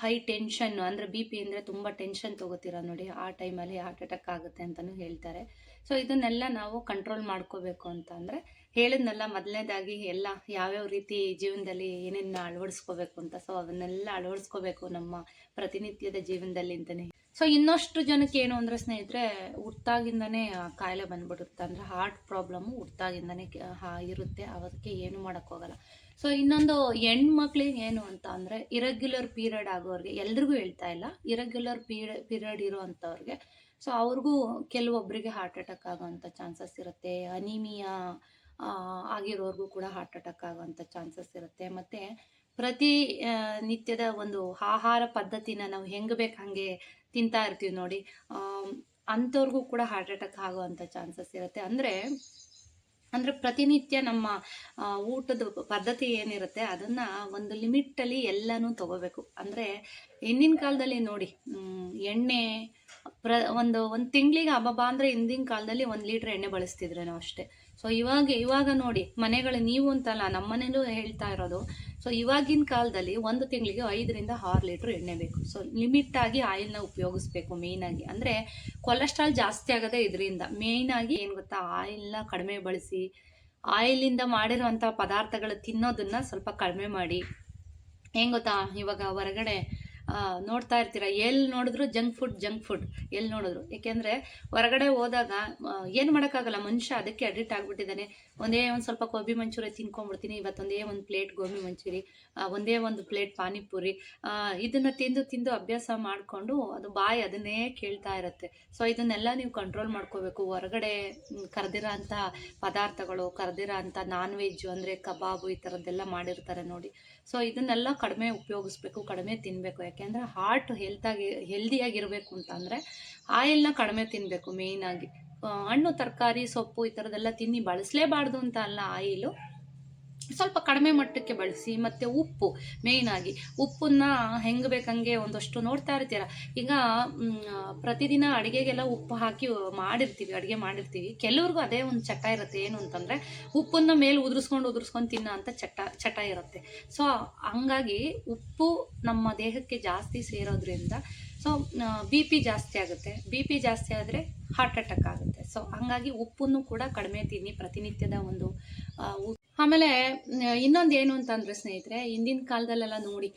ಹೈ ಟೆನ್ಷನ್ನು ಅಂದರೆ ಬಿ ಪಿ ಅಂದರೆ ತುಂಬ ಟೆನ್ಷನ್ ತೊಗೋತೀರ ನೋಡಿ, ಆ ಟೈಮಲ್ಲಿ ಹಾರ್ಟ್ ಅಟ್ಯಾಕ್ ಆಗುತ್ತೆ ಅಂತಲೂ ಹೇಳ್ತಾರೆ. ಸೊ ಇದನ್ನೆಲ್ಲ ನಾವು ಕಂಟ್ರೋಲ್ ಮಾಡ್ಕೋಬೇಕು ಅಂತ ಅಂದರೆ ಹೇಳಿದ್ನೆಲ್ಲ ಮೊದಲನೇದಾಗಿ ಎಲ್ಲ ಯಾವ್ಯಾವ ರೀತಿ ಜೀವನದಲ್ಲಿ ಏನೇನು ಅಳವಡಿಸ್ಕೋಬೇಕು ಅಂತ. ಸೊ ಅದನ್ನೆಲ್ಲ ಅಳವಡಿಸ್ಕೋಬೇಕು ನಮ್ಮ ಪ್ರತಿನಿತ್ಯದ ಜೀವನದಲ್ಲಿ ಅಂತಲೇ ಸೊ ಇನ್ನಷ್ಟು ಜನಕ್ಕೆ ಏನು ಅಂದರೆ ಸ್ನೇಹಿತರೆ ಹುಟ್ಟಾಗಿಂದನೇ ಕಾಯಿಲೆ ಬಂದ್ಬಿಡುತ್ತೆ. ಅಂದರೆ ಹಾರ್ಟ್ ಪ್ರಾಬ್ಲಮ್ಮು ಹುಟ್ಟಾಗಿಂದನೇ ಇರುತ್ತೆ. ಅದಕ್ಕೆ ಏನು ಮಾಡೋಕ್ಕೋಗಲ್ಲ ಸೊ ಇನ್ನೊಂದು ಹೆಣ್ಮಕ್ಳಿಗೆ ಏನು ಅಂತ ಅಂದರೆ ಇರೆಗ್ಯುಲರ್ ಪೀರಿಯಡ್ ಆಗೋರಿಗೆ ಎಲ್ರಿಗೂ ಹೇಳ್ತಾ ಇಲ್ಲ. Irregular period ಇರೋವಂಥವ್ರಿಗೆ. ಸೊ ಅವ್ರಿಗೂ ಕೆಲವೊಬ್ಬರಿಗೆ ಹಾರ್ಟ್ ಅಟ್ಯಾಕ್ ಆಗೋವಂಥ ಚಾನ್ಸಸ್ ಇರುತ್ತೆ. ಅನಿಮಿಯಾ ಆಗಿರೋರ್ಗೂ ಕೂಡ ಹಾರ್ಟ್ ಅಟ್ಯಾಕ್ ಆಗೋವಂಥ ಚಾನ್ಸಸ್ ಇರುತ್ತೆ. ಮತ್ತು ಪ್ರತಿ ನಿತ್ಯದ ಒಂದು ಆಹಾರ ಪದ್ಧತಿನ ನಾವು ಹೆಂಗೆ ಬೇಕು ಹಾಗೆ ತಿಂತಾ ಇರ್ತೀವಿ ನೋಡಿ. ಅಂಥವ್ರಿಗೂ ಕೂಡ ಹಾರ್ಟ್ ಅಟ್ಯಾಕ್ ಆಗುವಂಥ ಚಾನ್ಸಸ್ ಇರುತ್ತೆ. ಅಂದರೆ ಅಂದರೆ ಪ್ರತಿನಿತ್ಯ ನಮ್ಮ ಊಟದ ಪದ್ಧತಿ ಏನಿರುತ್ತೆ, ಅದನ್ನು ಒಂದು ಲಿಮಿಟಲ್ಲಿ ಎಲ್ಲನೂ ತಗೋಬೇಕು. ಅಂದರೆ ಹಿಂದಿನ ಕಾಲದಲ್ಲಿ ನೋಡಿ ಎಣ್ಣೆ ಪ್ರ, ಒಂದು ಒಂದು ತಿಂಗಳಿಗೆ ಹಬ್ಬ ಅಂದರೆ ಹಿಂದಿನ ಕಾಲದಲ್ಲಿ ಒಂದು ಲೀಟ್ರ್ ಎಣ್ಣೆ ಬಳಸ್ತಿದ್ರು ನಾವು ಅಷ್ಟೇ. ಸೊ ಇವಾಗ ಇವಾಗ ನೋಡಿ, ಮನೆಗಳು ನೀವು ಅಂತಲ್ಲ, ನಮ್ಮ ಮನೇಲೂ ಹೇಳ್ತಾ ಇರೋದು. ಸೊ ಇವಾಗಿನ ಕಾಲದಲ್ಲಿ ಒಂದು ತಿಂಗಳಿಗೆ ಐದರಿಂದ ಆರು ಲೀಟ್ರ್ ಎಣ್ಣೆ ಬೇಕು. ಸೊ ಲಿಮಿಟ್ಟಾಗಿ ಆಯಿಲ್ನ ಉಪಯೋಗಿಸ್ಬೇಕು ಮೇಯ್ನಾಗಿ ಅಂದರೆ ಕೊಲೆಸ್ಟ್ರಾಲ್ ಜಾಸ್ತಿ ಆಗೋದೇ ಇದರಿಂದ. ಮೇಯ್ನಾಗಿ ಏನು ಗೊತ್ತಾ, ಆಯಿಲ್ನ ಕಡಿಮೆ ಬಳಸಿ, ಆಯಿಲಿಂದ ಮಾಡಿರುವಂಥ ಪದಾರ್ಥಗಳು ತಿನ್ನೋದನ್ನು ಸ್ವಲ್ಪ ಕಡಿಮೆ ಮಾಡಿ. ಹೆಂಗೆ ಗೊತ್ತಾ, ಇವಾಗ ಹೊರಗಡೆ ನೋಡ್ತಾ ಇರ್ತೀರ? ಎಲ್ಲಿ ನೋಡಿದ್ರು ಜಂಕ್ ಫುಡ್ ಜಂಕ್ ಫುಡ್. ಎಲ್ಲಿ ನೋಡಿದ್ರು. ಏಕೆಂದರೆ ಹೊರಗಡೆ ಹೋದಾಗ ಏನು ಮಾಡೋಕ್ಕಾಗಲ್ಲ. ಮನುಷ್ಯ ಅದಕ್ಕೆ ಅಡಿಕ್ಟ್ ಆಗಿಬಿಟ್ಟಿದ್ದಾನೆ. ಒಂದೇ ಒಂದು ಸ್ವಲ್ಪ ಗೋಬಿ ಮಂಚೂರಿ ತಿನ್ಕೊಂಡ್ಬಿಡ್ತೀನಿ. ಇವತ್ತೊಂದೇ ಒಂದು ಪ್ಲೇಟ್ ಗೋಬಿ ಮಂಚೂರಿ ಒಂದೇ ಒಂದು ಪ್ಲೇಟ್ ಪಾನಿಪುರಿ. ಇದನ್ನು ತಿಂದು ತಿಂದು ಅಭ್ಯಾಸ ಮಾಡಿಕೊಂಡು ಅದು ಬಾಯಿ ಅದನ್ನೇ ಕೇಳ್ತಾ ಇರುತ್ತೆ. ಸೊ ಇದನ್ನೆಲ್ಲ ನೀವು ಕಂಟ್ರೋಲ್ ಮಾಡ್ಕೋಬೇಕು. ಹೊರಗಡೆ ಕರೆದಿರೋ ಅಂಥ ಪದಾರ್ಥಗಳು ಕರೆದಿರೋ ಅಂಥ ನಾನ್ ವೆಜ್ ಅಂದರೆ ಕಬಾಬು ಈ ಥರದ್ದೆಲ್ಲ ಮಾಡಿರ್ತಾರೆ ನೋಡಿ. ಸೊ ಇದನ್ನೆಲ್ಲ ಕಡಿಮೆ ಉಪಯೋಗಿಸ್ಬೇಕು, ಕಡಿಮೆ ತಿನ್ನಬೇಕು ಯಾಕೆಂದರೆ ಹಾರ್ಟ್ ಹೆಲ್ತಾಗಿ ಹೆಲ್ದಿಯಾಗಿರಬೇಕು ಅಂತಂದರೆ ಆಯಿಲ್ನ ಕಡಿಮೆ ತಿನ್ನಬೇಕು ಮೇಯ್ನಾಗಿ ಹಣ್ಣು, ತರಕಾರಿ, ಸೊಪ್ಪು ಈ ಥರದ್ದೆಲ್ಲ ತಿನ್ನಿ, ಬಳಸಲೇಬಾರ್ದು ಅಂತ ಅಲ್ಲ ಆಯಿಲು. ಸ್ವಲ್ಪ ಕಡಿಮೆ ಮಟ್ಟಕ್ಕೆ ಬಳಸಿ, ಮತ್ತು ಉಪ್ಪು ಮೇಯ್ನಾಗಿ ಉಪ್ಪನ್ನ ಹೆಂಗೆ ಬೇಕಂಗೆ ಒಂದಷ್ಟು ನೋಡ್ತಾ ಇರ್ತೀರ? ಈಗ ಪ್ರತಿದಿನ ಅಡುಗೆಗೆಲ್ಲ ಉಪ್ಪು ಹಾಕಿ ಮಾಡಿರ್ತೀವಿ, ಅಡುಗೆ ಮಾಡಿರ್ತೀವಿ. ಕೆಲವ್ರಿಗೂ ಅದೇ ಒಂದು ಚಟ ಇರುತ್ತೆ. ಏನು ಅಂತಂದರೆ, ಉಪ್ಪನ್ನ ಮೇಲೆ ಉದುರಿಸ್ಕೊಂಡು ಉದುರಿಸ್ಕೊಂಡು ತಿನ್ನೋ ಅಂತ ಚಟ ಚಟ ಇರುತ್ತೆ. ಸೊ ಹಂಗಾಗಿ ಉಪ್ಪು ನಮ್ಮ ದೇಹಕ್ಕೆ ಜಾಸ್ತಿ ಸೇರೋದ್ರಿಂದ ಸೊ ಬಿ ಪಿ ಜಾಸ್ತಿ ಆಗುತ್ತೆ. ಬಿ ಪಿ ಜಾಸ್ತಿ ಆದರೆ ಹಾರ್ಟ್ ಅಟ್ಯಾಕ್ ಆಗುತ್ತೆ. ಸೊ ಹಂಗಾಗಿ ಉಪ್ಪನ್ನು ಕೂಡ ಕಡಿಮೆ ತಿನ್ನಿ, ಪ್ರತಿನಿತ್ಯದ ಒಂದು ಆಮೇಲೆ ಇನ್ನೊಂದು ಏನು ಅಂತಂದರೆ ಸ್ನೇಹಿತರೆ, ಹಿಂದಿನ ಕಾಲದಲ್ಲೆಲ್ಲ ನೋಡಿ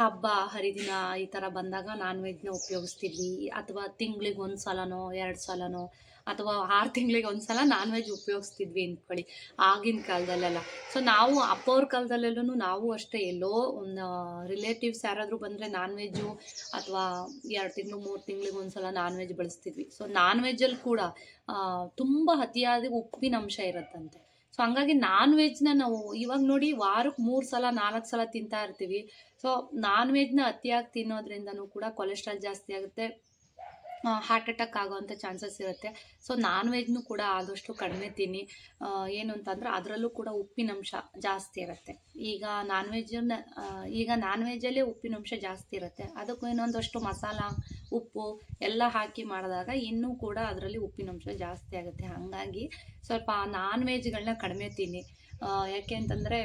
ಹಬ್ಬ, ಹರಿದಿನ ಈ ಥರ ಬಂದಾಗ ನಾನ್ ವೆಜ್ನ ಉಪಯೋಗಿಸ್ತಿದ್ವಿ. ಅಥವಾ ತಿಂಗಳಿಗೆ ಒಂದು ಸಲನೋ ಎರಡು ಸಲನೋ ಅಥವಾ ಆರು ತಿಂಗಳಿಗೆ ಒಂದು ಸಲ ನಾನ್ ವೆಜ್ ಉಪಯೋಗಿಸ್ತಿದ್ವಿ ಅಂದ್ಕೊಳ್ಳಿ, ಆಗಿನ ಕಾಲದಲ್ಲೆಲ್ಲ. ಸೊ ನಾವು ಅಪ್ಪವ್ರ ಕಾಲದಲ್ಲೆಲ್ಲೂ ನಾವು ಅಷ್ಟೇ, ಎಲ್ಲೋ ಒಂದು ರಿಲೇಟಿವ್ಸ್ ಯಾರಾದರೂ ಬಂದರೆ ನಾನ್ ವೆಜ್ಜು ಅಥವಾ ಎರಡು ತಿಂಗಳು, ಮೂರು ತಿಂಗಳಿಗೆ ಒಂದು ಸಲ ನಾನ್ ವೆಜ್ ಬಳಸ್ತಿದ್ವಿ. ಸೊ ನಾನ್ ವೆಜ್ಜಲ್ಲಿ ಕೂಡ ತುಂಬ ಅತಿಯಾದ ಉಪ್ಪಿನ ಅಂಶ ಇರುತ್ತಂತೆ. ಸೊ ಹಂಗಾಗಿ ನಾನ್ ವೆಜ್ನ ನಾವು ಇವಾಗ ನೋಡಿ ವಾರಕ್ಕೆ ಮೂರು ಸಲ, ನಾಲ್ಕು ಸಲ ತಿಂತಾ ಇರ್ತೀವಿ. ಸೊ ನಾನ್ ವೆಜ್ನ ಅತಿಯಾಗಿ ತಿನ್ನೋದ್ರಿಂದನೂ ಕೂಡ ಕೊಲೆಸ್ಟ್ರಾಲ್ ಜಾಸ್ತಿ ಆಗುತ್ತೆ. ಹಾರ್ಟ್ ಅಟ್ಯಾಕ್ ಆಗೋವಂಥ ಚಾನ್ಸಸ್ ಇರುತ್ತೆ. ಸೊ ನಾನ್ ವೆಜ್ನು ಕೂಡ ಆದಷ್ಟು ಕಡಿಮೆ ತಿನ್ನಿ. ಏನು ಅಂತಂದ್ರೆ ಅದರಲ್ಲೂ ಕೂಡ ಉಪ್ಪಿನಂಶ ಜಾಸ್ತಿ ಇರುತ್ತೆ. ಈಗ ನಾನ್ ವೆಜ್ಜನ್ನ ಈಗ ನಾನ್ ವೆಜ್ಜಲ್ಲೇ ಉಪ್ಪಿನಂಶ ಜಾಸ್ತಿ ಇರುತ್ತೆ. ಅದಕ್ಕೂ ಇನ್ನೊಂದಷ್ಟು ಮಸಾಲ, ಉಪ್ಪು ಎಲ್ಲ ಹಾಕಿ ಮಾಡಿದಾಗ ಇನ್ನೂ ಕೂಡ ಅದರಲ್ಲಿ ಉಪ್ಪಿನಂಶ ಜಾಸ್ತಿ ಆಗುತ್ತೆ. ಹಾಗಾಗಿ ಸ್ವಲ್ಪ ನಾನ್ ವೆಜ್ಗಳನ್ನ ಕಡಿಮೆ ತಿನ್ನಿ. ಯಾಕೆ ಅಂತಂದರೆ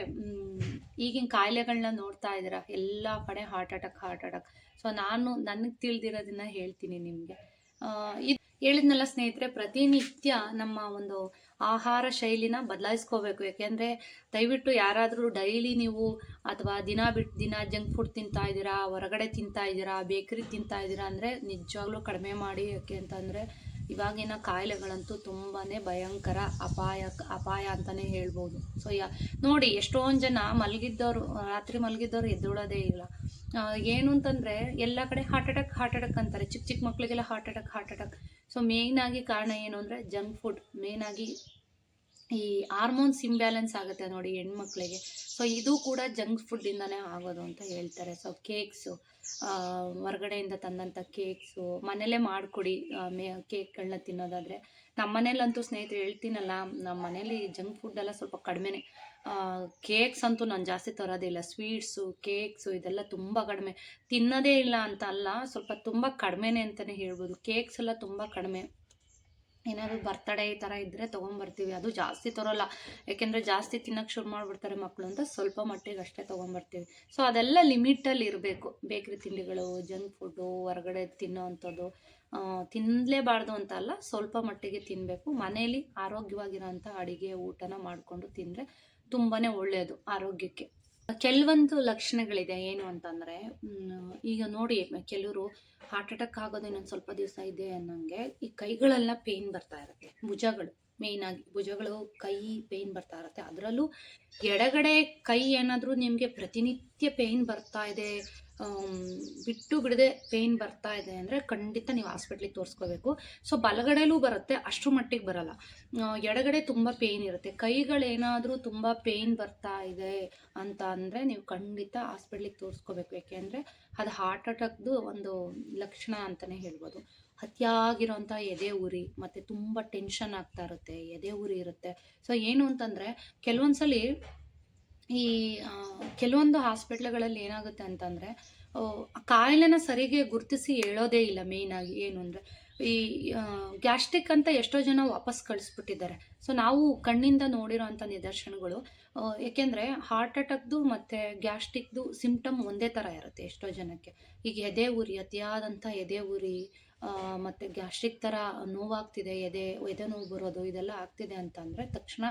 ಈಗಿನ ಕಾಯಿಲೆಗಳನ್ನ ನೋಡ್ತಾ ಇದ್ದೀರಾ? ಎಲ್ಲ ಕಡೆ heart attack heart attack so ನಾನು, ನನಗೆ ತಿಳಿದಿರೋದನ್ನ ಹೇಳ್ತೀನಿ ನಿಮಗೆ. ಇದು ಹೇಳಿದ್ನಲ್ಲ ಸ್ನೇಹಿತರೆ, ಪ್ರತಿನಿತ್ಯ ನಮ್ಮ ಒಂದು ಆಹಾರ ಶೈಲಿನ ಬದಲಾಯಿಸ್ಕೋಬೇಕು. ಯಾಕೆಂದರೆ ದಯವಿಟ್ಟು ಯಾರಾದರೂ ಡೈಲಿ ನೀವು ಅಥವಾ ದಿನ ಬಿಟ್ಟು ದಿನ ಜಂಕ್ ಫುಡ್ ತಿಂತಾ ಇದ್ದೀರಾ, ಹೊರಗಡೆ ತಿಂತಾ ಇದ್ದೀರಾ, ಬೇಕ್ರಿ ತಿಂತಾ ಇದ್ದೀರಾ ಅಂದರೆ ನಿಜವಾಗ್ಲೂ ಕಡಿಮೆ ಮಾಡಿ. ಯಾಕೆ ಅಂತಂದರೆ ಇವಾಗಿನ ಕಾಯಿಲೆಗಳಂತೂ ತುಂಬಾ ಭಯಂಕರ, ಅಪಾಯ ಅಪಾಯ ಅಂತಲೇ ಹೇಳ್ಬೋದು. ಸೊ ಯಾ, ನೋಡಿ, ಎಷ್ಟೊಂದು ಜನ ಮಲಗಿದ್ದವರು, ರಾತ್ರಿ ಮಲಗಿದ್ದವರು ಎದ್ದೇಳೋದೇ ಇಲ್ಲ. ಏನು ಅಂತಂದರೆ, ಎಲ್ಲ ಕಡೆ ಹಾರ್ಟ್ ಅಟ್ಯಾಕ್ ಹಾರ್ಟ್ ಅಟ್ಯಾಕ್ ಅಂತಾರೆ. ಚಿಕ್ಕ ಚಿಕ್ಕ ಮಕ್ಕಳಿಗೆಲ್ಲ heart attack heart attack so ಮೇಯ್ನಾಗಿ ಕಾರಣ ಏನು ಅಂದರೆ ಜಂಕ್ ಫುಡ್ ಮೇಯ್ನಾಗಿ ಈ ಹಾರ್ಮೋನ್ಸ್ ಇಂಬ್ಯಾಲೆನ್ಸ್ ಆಗುತ್ತೆ ನೋಡಿ ಹೆಣ್ಮಕ್ಳಿಗೆ. ಸೊ ಇದು ಕೂಡ ಜಂಕ್ ಫುಡ್ಡಿಂದನೇ ಆಗೋದು ಅಂತ ಹೇಳ್ತಾರೆ. ಸೊ ಕೇಕ್ಸು ಹೊರಗಡೆಯಿಂದ ತಂದಂಥ ಕೇಕ್ಸು, ಮನೇಲೇ ಮಾಡಿಕೊಡಿ ಮೇ ಕೇಕ್ಗಳನ್ನ ತಿನ್ನೋದಾದರೆ. ನಮ್ಮ ಮನೇಲಂತೂ ಸ್ನೇಹಿತರು ಹೇಳ್ತೀನಲ್ಲ ನಮ್ಮ ಮನೇಲಿ ಜಂಕ್ ಫುಡ್ ಎಲ್ಲ ಸ್ವಲ್ಪ ಕಡಿಮೆ ಕೇಕ್ಸ್ ಅಂತೂ ನಾನು ಜಾಸ್ತಿ ತರೋದಿಲ್ಲ ಸ್ವೀಟ್ಸು, ಕೇಕ್ಸು ಇದೆಲ್ಲ ತುಂಬ ಕಡಿಮೆ. ತಿನ್ನೋದೇ ಇಲ್ಲ ಅಂತ ಅಲ್ಲ, ಸ್ವಲ್ಪ ತುಂಬ ಕಡಿಮೆನೇ ಅಂತಲೇ ಹೇಳ್ಬೋದು. ಕೇಕ್ಸ್ ಎಲ್ಲ ತುಂಬ ಕಡಿಮೆ. ಏನಾದರೂ ಬರ್ತಡೇ ಈ ಥರ ಇದ್ದರೆ ತೊಗೊಂಬರ್ತೀವಿ. ಅದು ಜಾಸ್ತಿ ತರೋಲ್ಲ. ಯಾಕೆಂದರೆ ಜಾಸ್ತಿ ತಿನ್ನೋಕ್ಕೆ ಶುರು ಮಾಡಿಬಿಡ್ತಾರೆ ಮಕ್ಕಳು ಅಂತ ಸ್ವಲ್ಪ ಮಟ್ಟಿಗೆ ಅಷ್ಟೇ ತೊಗೊಂಬರ್ತೀವಿ. ಸೊ ಅದೆಲ್ಲ ಲಿಮಿಟಲ್ಲಿ ಇರಬೇಕು. ಬೇಕ್ರಿ ತಿಂಡಿಗಳು ಜಂಕ್ ಫುಡ್ಡು ಹೊರಗಡೆ ತಿನ್ನೋ ಅಂಥದ್ದು. ತಿನ್ನಲೇಬಾರ್ದು ಅಂತ ಅಲ್ಲ, ಸ್ವಲ್ಪ ಮಟ್ಟಿಗೆ ತಿನ್ನಬೇಕು ಮನೇಲಿ ಆರೋಗ್ಯವಾಗಿರೋಂಥ ಅಡಿಗೆ, ಊಟನ ಮಾಡಿಕೊಂಡು ತಿಂದರೆ ತುಂಬಾ ಒಳ್ಳೆಯದು ಆರೋಗ್ಯಕ್ಕೆ. ಕೆಲವೊಂದು ಲಕ್ಷಣಗಳಿದೆ. ಏನು ಅಂತಂದರೆ ಈಗ ನೋಡಿ, ಕೆಲವರು ಹಾರ್ಟ್ ಅಟ್ಯಾಕ್ ಆಗೋದು ಇನ್ನೊಂದು ಸ್ವಲ್ಪ ದಿವಸ ಇದೆ ಅನ್ನಂಗೆ, ಈ ಕೈಗಳೆಲ್ಲ ಪೇಯ್ನ್ ಬರ್ತಾ ಇರುತ್ತೆ. ಭುಜಗಳು ಮೇಯ್ನಾಗಿ ಭುಜಗಳು, ಕೈ ಪೇಯ್ನ್ ಬರ್ತಾ ಇರುತ್ತೆ. ಅದರಲ್ಲೂ ಎಡಗಡೆ ಕೈ ಏನಾದರೂ ನಿಮಗೆ ಪ್ರತಿನಿತ್ಯ ಪೇಯ್ನ್ ಬರ್ತಾ ಇದೆ ಬಿಟ್ಟು ಬಿಡದೆ ಪೇಯ್ನ್ ಬರ್ತಾ ಇದೆ ಅಂದರೆ ಖಂಡಿತ ನೀವು ಹಾಸ್ಪಿಟ್ಲಿಗೆ ತೋರಿಸ್ಕೋಬೇಕು. ಸೊ ಬಲಗಡೆಲೂ ಬರುತ್ತೆ ಅಷ್ಟು ಮಟ್ಟಿಗೆ ಬರಲ್ಲ. ಎಡಗಡೆ ತುಂಬ ಪೇಯ್ನ್ ಇರುತ್ತೆ. ಕೈಗಳೇನಾದರೂ ತುಂಬ ಪೇಯ್ನ್ ಬರ್ತಾ ಇದೆ ಅಂತ ಅಂದರೆ ನೀವು ಖಂಡಿತ ಹಾಸ್ಪಿಟ್ಲಿಗೆ ತೋರಿಸ್ಕೋಬೇಕು. ಯಾಕೆಂದರೆ ಅದು ಹಾರ್ಟ್ ಅಟ್ಯಾಕ್ದು ಒಂದು ಲಕ್ಷಣ ಅಂತಲೇ ಹೇಳ್ಬೋದು. ಅತಿಯಾಗಿರೋಂಥ ಎದೆ ಉರಿ, ಮತ್ತು ತುಂಬ ಟೆನ್ಷನ್ ಆಗ್ತಾ ಇರುತ್ತೆ, ಎದೆ ಉರಿ ಇರುತ್ತೆ. ಸೊ ಏನು ಅಂತಂದರೆ ಕೆಲವೊಂದ್ಸಲಿ ಈ ಕೆಲವೊಂದು ಹಾಸ್ಪಿಟ್ಲ್ಗಳಲ್ಲಿ ಏನಾಗುತ್ತೆ ಅಂತಂದರೆ ಕಾಯಿಲೆನ ಸರಿಗೆ ಗುರುತಿಸಿ ಹೇಳೋದೇ ಇಲ್ಲ ಮೇಯ್ನಾಗಿ ಏನು ಅಂದರೆ, ಈ ಗ್ಯಾಸ್ಟ್ರಿಕ್ ಅಂತ ಎಷ್ಟೋ ಜನ ವಾಪಸ್ ಕಳಿಸ್ಬಿಟ್ಟಿದ್ದಾರೆ. ಸೊ ನಾವು ಕಣ್ಣಿಂದ ನೋಡಿರೋಂಥ ನಿದರ್ಶನಗಳು ಏಕೆಂದರೆ ಹಾರ್ಟ್ ಅಟ್ಯಾಕ್ದು ಮತ್ತು ಗ್ಯಾಸ್ಟ್ರಿಕ್ದು ಸಿಂಪ್ಟಮ್ ಒಂದೇ ಥರ ಇರುತ್ತೆ ಎಷ್ಟೋ ಜನಕ್ಕೆ. ಈಗ ಎದೆ ಉರಿ, ಅತಿಯಾದಂಥ ಎದೆ ಉರಿ ಮತ್ತು ಗ್ಯಾಸ್ಟ್ರಿಕ್ ಥರ ನೋವಾಗ್ತಿದೆ, ಎದೆ ಎದೆ ನೋವು ಬರೋದು, ಇದೆಲ್ಲ ಆಗ್ತಿದೆ ಅಂತಂದರೆ ತಕ್ಷಣ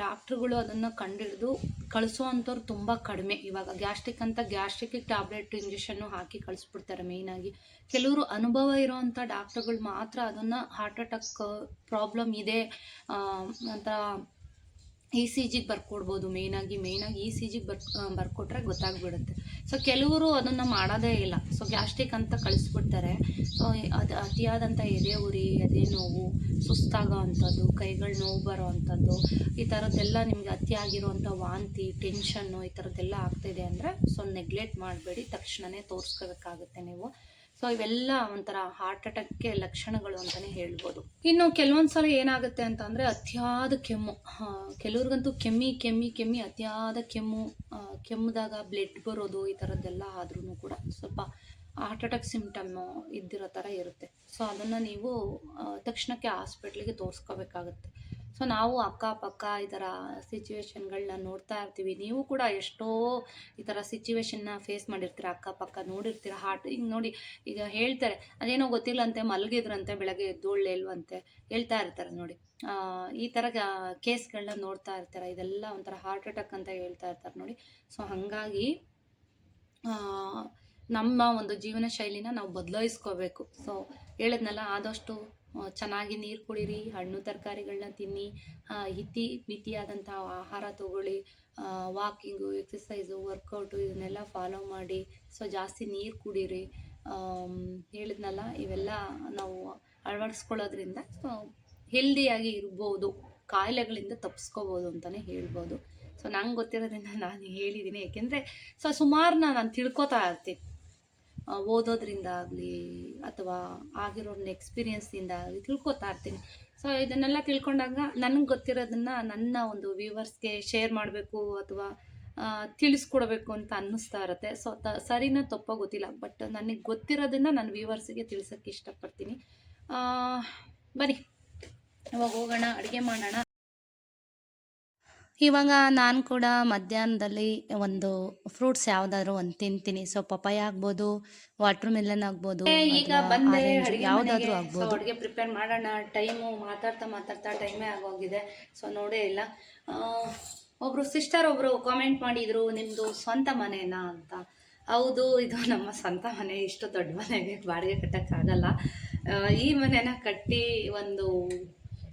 ಡಾಕ್ಟ್ರುಗಳು ಅದನ್ನು ಕಂಡಿಡಿದು ಕಳಿಸೋ ಅಂಥವ್ರು ತುಂಬ ಕಡಿಮೆ. ಇವಾಗ ಗ್ಯಾಸ್ಟ್ರಿಕ್ ಅಂತ ಗ್ಯಾಸ್ಟ್ರಿಕ್ಕಿಗೆ ಟ್ಯಾಬ್ಲೆಟ್ ಇಂಜೆಕ್ಷನ್ನು ಹಾಕಿ ಕಳಿಸ್ಬಿಡ್ತಾರೆ ಮೇಯ್ನಾಗಿ ಕೆಲವರು ಅನುಭವ ಇರೋವಂಥ ಡಾಕ್ಟ್ರುಗಳು ಮಾತ್ರ ಅದನ್ನು ಹಾರ್ಟ್ ಅಟ್ಯಾಕ್ ಪ್ರಾಬ್ಲಮ್ ಇದೆ ಅಂತ ಇ ಸಿ ಜಿಗೆ ಬರ್ಕೊಡ್ಬೋದು ಮೇಯ್ನಾಗಿ ಮೇಯ್ನಾಗಿ ಇ ಸಿ ಜಿಗೆ ಬರ್ ಬರ್ಕೊಟ್ರೆ ಗೊತ್ತಾಗ್ಬಿಡುತ್ತೆ. ಸೊ ಕೆಲವರು ಅದನ್ನು ಮಾಡೋದೇ ಇಲ್ಲ. ಸೊ ಗ್ಯಾಸ್ಟ್ರಿಕ್ ಅಂತ ಕಳಿಸ್ಬಿಡ್ತಾರೆ. ಸೊ ಅದು ಅತಿಯಾದಂಥ ಎದೆ ಉರಿ, ಎದೆ ನೋವು ಸುಸ್ತಾಗೋ ಅಂಥದ್ದು ಕೈಗಳು ನೋವು ಬರೋ ಅಂಥದ್ದು ಈ ಥರದ್ದೆಲ್ಲ ನಿಮಗೆ ಅತಿಯಾಗಿರುವಂಥ ವಾಂತಿ ಟೆನ್ಷನ್ನು ಈ ಥರದ್ದೆಲ್ಲ ಆಗ್ತಿದೆ ಅಂದರೆ ಸೊ ನೆಗ್ಲೆಕ್ಟ್ ಮಾಡಬೇಡಿ. ತಕ್ಷಣವೇ ತೋರಿಸ್ಕೋಬೇಕಾಗುತ್ತೆ ನೀವು. ಸೊ ಇವೆಲ್ಲ ಒಂಥರ ಹಾರ್ಟ್ ಅಟ್ಯಾಕ್ಗೆ ಲಕ್ಷಣಗಳು ಅಂತಲೇ ಹೇಳ್ಬೋದು. ಇನ್ನು ಕೆಲವೊಂದು ಸಲ ಏನಾಗುತ್ತೆ ಅಂತ ಅಂದರೆ ಅತಿಯಾದ ಕೆಮ್ಮು. ಕೆಲವ್ರಿಗಂತೂ ಕೆಮ್ಮಿ ಕೆಮ್ಮಿ ಕೆಮ್ಮಿ, ಅತಿಯಾದ ಕೆಮ್ಮು ಕೆಮ್ಮದಾಗ ಕೆಮ್ಮಿದಾಗ ಬ್ಲಡ್ ಬರೋದು ಈ ಥರದ್ದೆಲ್ಲ ಆದ್ರೂ ಕೂಡ ಸ್ವಲ್ಪ ಹಾರ್ಟ್ ಅಟ್ಯಾಕ್ ಸಿಮ್ಟಮ್ಮು ಇದ್ದಿರೋ ಥರ ಇರುತ್ತೆ. ಸೊ ಅದನ್ನು ನೀವು ತಕ್ಷಣಕ್ಕೆ ಹಾಸ್ಪಿಟ್ಲಿಗೆ ತೋರಿಸ್ಕೋಬೇಕಾಗುತ್ತೆ. ಸೊ ನಾವು ಅಕ್ಕಪಕ್ಕ ಈ ಥರ ಸಿಚುವೇಶನ್ಗಳನ್ನ ನೋಡ್ತಾ ಇರ್ತೀವಿ. ನೀವು ಕೂಡ ಎಷ್ಟೋ ಈ ಥರ ಸಿಚುವೇಶನ್ನ ಫೇಸ್ ಮಾಡಿರ್ತೀರ ಅಕ್ಕಪಕ್ಕ ನೋಡಿರ್ತೀರ ಹಾರ್ಟ್ ಹಿಂಗೆ ನೋಡಿ ಈಗ ಹೇಳ್ತಾರೆ. ಅದೇನೋ ಗೊತ್ತಿಲ್ಲಂತೆ, ಮಲಗಿದ್ರಂತೆ, ಬೆಳಗ್ಗೆ ಎದ್ದೋಳ್ಳೆ ಇಲ್ವಂತೆ ಹೇಳ್ತಾ ಇರ್ತಾರೆ ನೋಡಿ. ಈ ಥರ ಕೇಸ್ಗಳನ್ನ ನೋಡ್ತಾ ಇರ್ತಾರೆ. ಇದೆಲ್ಲ ಒಂಥರ ಹಾರ್ಟ್ ಅಟ್ಯಾಕ್ ಅಂತ ಹೇಳ್ತಾ ಇರ್ತಾರೆ ನೋಡಿ. ಸೊ ಹಾಗಾಗಿ ನಮ್ಮ ಒಂದು ಜೀವನ ಶೈಲಿನ ನಾವು ಬದಲಾಯಿಸ್ಕೋಬೇಕು. ಸೊ ಹೇಳಿದ್ನಲ್ಲ, ಆದಷ್ಟು ಚೆನ್ನಾಗಿ ನೀರು ಕುಡೀರಿ ಹಣ್ಣು ತರಕಾರಿಗಳನ್ನ ತಿನ್ನಿ ಆ, ಇತಿ ಮಿತಿಯಾದಂಥ ಆಹಾರ ತಗೊಳ್ಳಿ ವಾಕಿಂಗು ಎಕ್ಸಸೈಸು ವರ್ಕೌಟು ಇದನ್ನೆಲ್ಲ ಫಾಲೋ ಮಾಡಿ ಸೊ ಜಾಸ್ತಿ ನೀರು ಕುಡೀರಿ. ಹೇಳಿದ್ನಲ್ಲ ಇವೆಲ್ಲ ನಾವು ಅಳವಡಿಸ್ಕೊಳ್ಳೋದ್ರಿಂದ ಸೊ ಹೆಲ್ದಿಯಾಗಿ ಇರ್ಬೋದು ಕಾಯಿಲೆಗಳಿಂದ ತಪ್ಪಿಸ್ಕೋಬೋದು ಅಂತಲೇ ಹೇಳ್ಬೋದು. ಸೊ ನಂಗೆ ಗೊತ್ತಿರೋದ್ರಿಂದ ನಾನು ಹೇಳಿದ್ದೀನಿ ಏಕೆಂದರೆ ಸೊ ಸುಮಾರು ನಾನು ತಿಳ್ಕೊತಾ ಇರ್ತೀನಿ. ಓದೋದ್ರಿಂದ ಆಗಲಿ ಅಥವಾ ಆಗಿರೋರ್ನ ಎಕ್ಸ್ಪೀರಿಯೆನ್ಸಿಂದ ಆಗಲಿ ತಿಳ್ಕೊತಾ ಇರ್ತೀನಿ. ಸೊ ಇದನ್ನೆಲ್ಲ ತಿಳ್ಕೊಂಡಾಗ ನನಗೆ ಗೊತ್ತಿರೋದನ್ನು ನನ್ನ ಒಂದು ವ್ಯೂವರ್ಸ್ಗೆ ಶೇರ್ ಮಾಡಬೇಕು ಅಥವಾ ತಿಳಿಸ್ಕೊಡ್ಬೇಕು ಅಂತ ಅನ್ನಿಸ್ತಾ ಇರುತ್ತೆ. ಸೊ ತ, ಸರಿನ ತಪ್ಪ ಗೊತ್ತಿಲ್ಲ. ಬಟ್ ನನಗೆ ಗೊತ್ತಿರೋದನ್ನು ನಾನು ವ್ಯೂವರ್ಸಿಗೆ ತಿಳ್ಸೋಕ್ಕೆ ಇಷ್ಟಪಡ್ತೀನಿ. ಬನ್ನಿ. ಇವಾಗ ಹೋಗೋಣ, ಅಡುಗೆ ಮಾಡೋಣ. ಇವಾಗ ನಾನು ಕೂಡ ಮಧ್ಯಾಹ್ನದಲ್ಲಿ ಒಂದು ಫ್ರೂಟ್ಸ್ ಯಾವ್ದಾದ್ರು ಒಂದು ತಿಂತೀನಿ. ಸೊ ಪಪಾಯ ಆಗ್ಬೋದು ವಾಟರ್ ಮೆಲನ್ ಆಗ್ಬೋದು ಈಗ ಬಂದೆ ಯಾವ್ದಾದ್ರು ಆಗ್ಬೋದು. ಅಡುಗೆ ಪ್ರಿಪೇರ್ ಮಾಡೋಣ. ಟೈಮು ಮಾತಾಡ್ತಾ ಮಾತಾಡ್ತಾ ಟೈಮೇ ಆಗೋಗಿದೆ. ಸೊ ನೋಡೇ ಇಲ್ಲ. ಆ, ಒಬ್ರು ಸಿಸ್ಟರ್ ಒಬ್ರು ಕಾಮೆಂಟ್ ಮಾಡಿದ್ರು ನಿಮ್ದು ಸ್ವಂತ ಮನೆನಾ? ಅಂತ. ಹೌದು ಇದು ನಮ್ಮ ಸ್ವಂತ ಮನೆ. ಇಷ್ಟು ದೊಡ್ಡ ಮನೆಗೆ ಬಾಡಿಗೆ ಕಟ್ಟಕ್ಕಾಗಲ್ಲ. ಆಗಲ್ಲ ಈ ಮನೆನ ಕಟ್ಟಿ ಒಂದು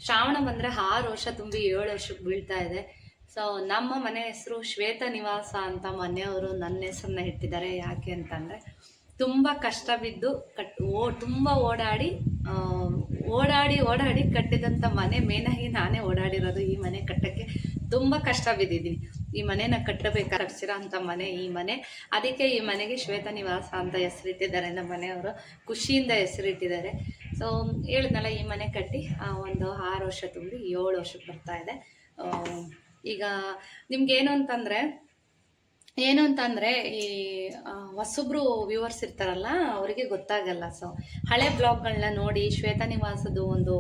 ಶ್ರಾವಣ ಬಂದ್ರೆ ಆರು ವರ್ಷ ತುಂಬಿ ಏಳು ವರ್ಷಕ್ಕೆ ಬೀಳ್ತಾ ಇದೆ. ಸೊ ನಮ್ಮ ಮನೆ ಹೆಸರು ಶ್ವೇತ ನಿವಾಸ ಅಂತ ಮನೆಯವರು ನನ್ನ ಹೆಸರನ್ನ ಇಟ್ಟಿದ್ದಾರೆ. ಯಾಕೆ ಅಂತಂದರೆ, ತುಂಬ ಕಷ್ಟ ಬಿದ್ದು ಕಟ್ ಓ, ತುಂಬ ಓಡಾಡಿ ಓಡಾಡಿ ಓಡಾಡಿ ಕಟ್ಟಿದಂಥ ಮನೆ ಮೇನಾಗಿ ನಾನೇ ಓಡಾಡಿರೋದು. ಈ ಮನೆ ಕಟ್ಟಕ್ಕೆ ತುಂಬ ಕಷ್ಟ ಬಿದ್ದಿದ್ದೀನಿ. ಈ ಮನೆನ ಕಟ್ಟಬೇಕಾಗಿರೋ ಅಂಥ ಮನೆ, ಈ ಮನೆ. ಅದಕ್ಕೆ ಈ ಮನೆಗೆ ಶ್ವೇತ ನಿವಾಸ ಅಂತ ಹೆಸರಿಟ್ಟಿದ್ದಾರೆ. ನಮ್ಮ ಮನೆಯವರು ಖುಷಿಯಿಂದ ಹೆಸರಿಟ್ಟಿದ್ದಾರೆ. ಸೊ ಹೇಳಿದ್ನಲ್ಲ, ಈ ಮನೆ ಕಟ್ಟಿ ಒಂದು ಆರು ವರ್ಷ ತುಂಬಿ ಏಳು ವರ್ಷಕ್ಕೆ ಬರ್ತಾ ಇದೆ. ಈಗ ನಿಮ್ಗೇನು ಅಂತಂದರೆ, ಏನು ಅಂತಂದರೆ ಈ ಹೊಸೊಬ್ರು ವ್ಯೂವರ್ಸ್ ಇರ್ತಾರಲ್ಲ, ಅವರಿಗೆ ಗೊತ್ತಾಗಲ್ಲ. ಸೊ ಹಳೆ ಬ್ಲಾಗ್ಗಳನ್ನ ನೋಡಿ, ಶ್ವೇತ ನಿವಾಸದ ಒಂದು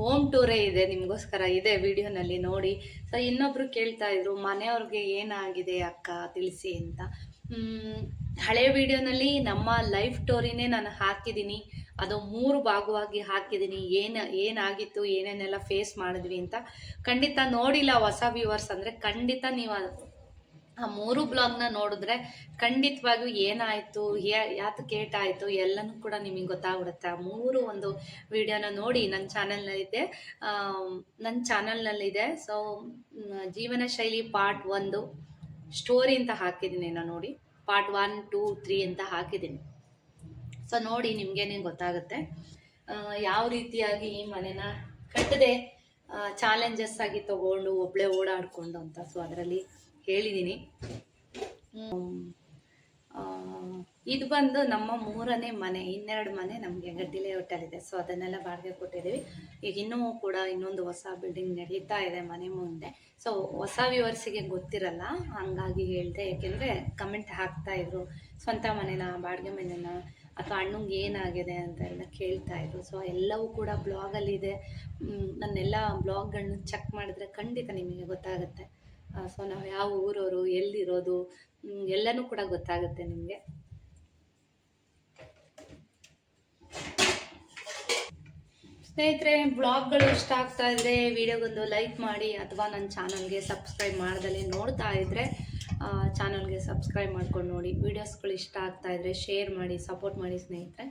ಹೋಮ್ ಟೂರೇ ಇದೆ, ನಿಮಗೋಸ್ಕರ ಇದೆ ವಿಡಿಯೋನಲ್ಲಿ ನೋಡಿ. ಸೊ ಇನ್ನೊಬ್ರು ಕೇಳ್ತಾ ಇದ್ರು, ಮನೆಯವ್ರಿಗೆ ಏನಾಗಿದೆ ಅಕ್ಕ, ತಿಳಿಸಿ ಅಂತ. ಹಳೆ ವಿಡಿಯೋನಲ್ಲಿ ನಮ್ಮ ಲೈಫ್ ಸ್ಟೋರಿನೇ ನಾನು ಹಾಕಿದ್ದೀನಿ. ಅದು ಮೂರು ಭಾಗವಾಗಿ ಹಾಕಿದ್ದೀನಿ. ಏನು, ಏನಾಗಿತ್ತು, ಏನೇನೆಲ್ಲ ಫೇಸ್ ಮಾಡಿದ್ವಿ ಅಂತ ಖಂಡಿತ ನೋಡಿಲ್ಲ ಹೊಸ ವ್ಯೂವರ್ಸ್ ಅಂದರೆ ಖಂಡಿತ ನೀವು ಆ ಮೂರು ಬ್ಲಾಗ್ನ ನೋಡಿದ್ರೆ ಖಂಡಿತವಾಗಿಯೂ ಏನಾಯಿತು ಯಾತು ಕೇಟಾಯಿತು ಎಲ್ಲನೂ ಕೂಡ ನಿಮಗೆ ಗೊತ್ತಾಗ್ಬಿಡುತ್ತೆ. ಆ ಮೂರು ಒಂದು ವಿಡಿಯೋನ ನೋಡಿ ನನ್ನ ಚಾನಲ್ನಲ್ಲಿದೆ ನನ್ನ ಚಾನಲ್ನಲ್ಲಿದೆ ಸೊ ಜೀವನ ಶೈಲಿ ಪಾರ್ಟ್ ಒಂದು ಸ್ಟೋರಿ ಅಂತ ಹಾಕಿದ್ದೀನಿ ನಾನು ನೋಡಿ. ಪಾರ್ಟ್ ಒನ್ ಟೂ ತ್ರೀ ಅಂತ ಹಾಕಿದ್ದೀನಿ. ಸೊ ನೋಡಿ ನಿಮಗೇನೆ ಗೊತ್ತಾಗುತ್ತೆ. ಯಾವ ರೀತಿಯಾಗಿ ಈ ಮನೆನ ಕಟ್ಟದೆ. ಚಾಲೆಂಜಸ್ ಆಗಿ ತಗೊಂಡು, ಒಬ್ಳೆ ಓಡಾಡ್ಕೊಂಡು ಅಂತ. ಸೊ ಅದರಲ್ಲಿ ಹೇಳಿದ್ದೀನಿ ಇದು ಬಂದು ನಮ್ಮ ಮೂರನೇ ಮನೆ, ಇನ್ನೆರಡು ಮನೆ ನಮಗೆ ಗಡ್ಡಿಲೆ ಹೋಟೆಲಿದೆ ಸೊ ಅದನ್ನೆಲ್ಲ ಬಾಡಿಗೆ ಕೊಟ್ಟಿದ್ದೀವಿ. ಈಗ ಇನ್ನೂ ಕೂಡ ಇನ್ನೊಂದು ಹೊಸ ಬಿಲ್ಡಿಂಗ್ ನಡೀತಾ ಇದೆ ಮನೆ ಮುಂದೆ. ಸೊ ಹೊಸ ವ್ಯೂವರ್ಸಿಗೆ ಗೊತ್ತಿರಲ್ಲ. ಹಂಗಾಗಿ ಹೇಳಿದೆ, ಯಾಕೆಂದರೆ ಕಮೆಂಟ್ ಹಾಕ್ತಾ ಇದ್ರು. ಸ್ವಂತ ಮನೆನ, ಬಾಡಿಗೆ ಮನೆನ ಅಥವಾ ಅಣ್ಣಂಗೆ ಏನಾಗಿದೆ ಅಂತ ಎಲ್ಲ ಕೇಳ್ತಾ ಇದ್ರು. ಸೊ ಎಲ್ಲವೂ ಕೂಡ ಬ್ಲಾಗಲ್ಲಿದೆ ನನ್ನೆಲ್ಲ ಬ್ಲಾಗ್ಗಳನ್ನ ಚೆಕ್ ಮಾಡಿದ್ರೆ ಖಂಡಿತ ನಿಮಗೆ ಗೊತ್ತಾಗುತ್ತೆ. ಸೊ ನಾವು ಯಾವ ಊರವರು, ಎಲ್ಲಿರೋದು ಎಲ್ಲನೂ ಕೂಡ ಗೊತ್ತಾಗುತ್ತೆ ನಿಮಗೆ. ಸ್ನೇಹಿತರೆ ಬ್ಲಾಗ್ಗಳು ಇಷ್ಟ ಆಗ್ತಾ ಇದ್ರೆ ವಿಡಿಯೋಗೊಂದು ಲೈಕ್ ಮಾಡಿ, ಅಥವಾ ನನ್ನ ಚಾನಲ್ಗೆ ಸಬ್ಸ್ಕ್ರೈಬ್ ಮಾಡ್ದಲೇ ನೋಡ್ತಾ ಇದ್ದರೆ ಚಾನಲ್ಗೆ ಸಬ್ಸ್ಕ್ರೈಬ್ ಮಾಡ್ಕೊಂಡು ನೋಡಿ. ವೀಡಿಯೋಸ್ಗಳು ಇಷ್ಟ ಆಗ್ತಾ ಇದ್ರೆ ಶೇರ್ ಮಾಡಿ, ಸಪೋರ್ಟ್ ಮಾಡಿ ಸ್ನೇಹಿತರೆ.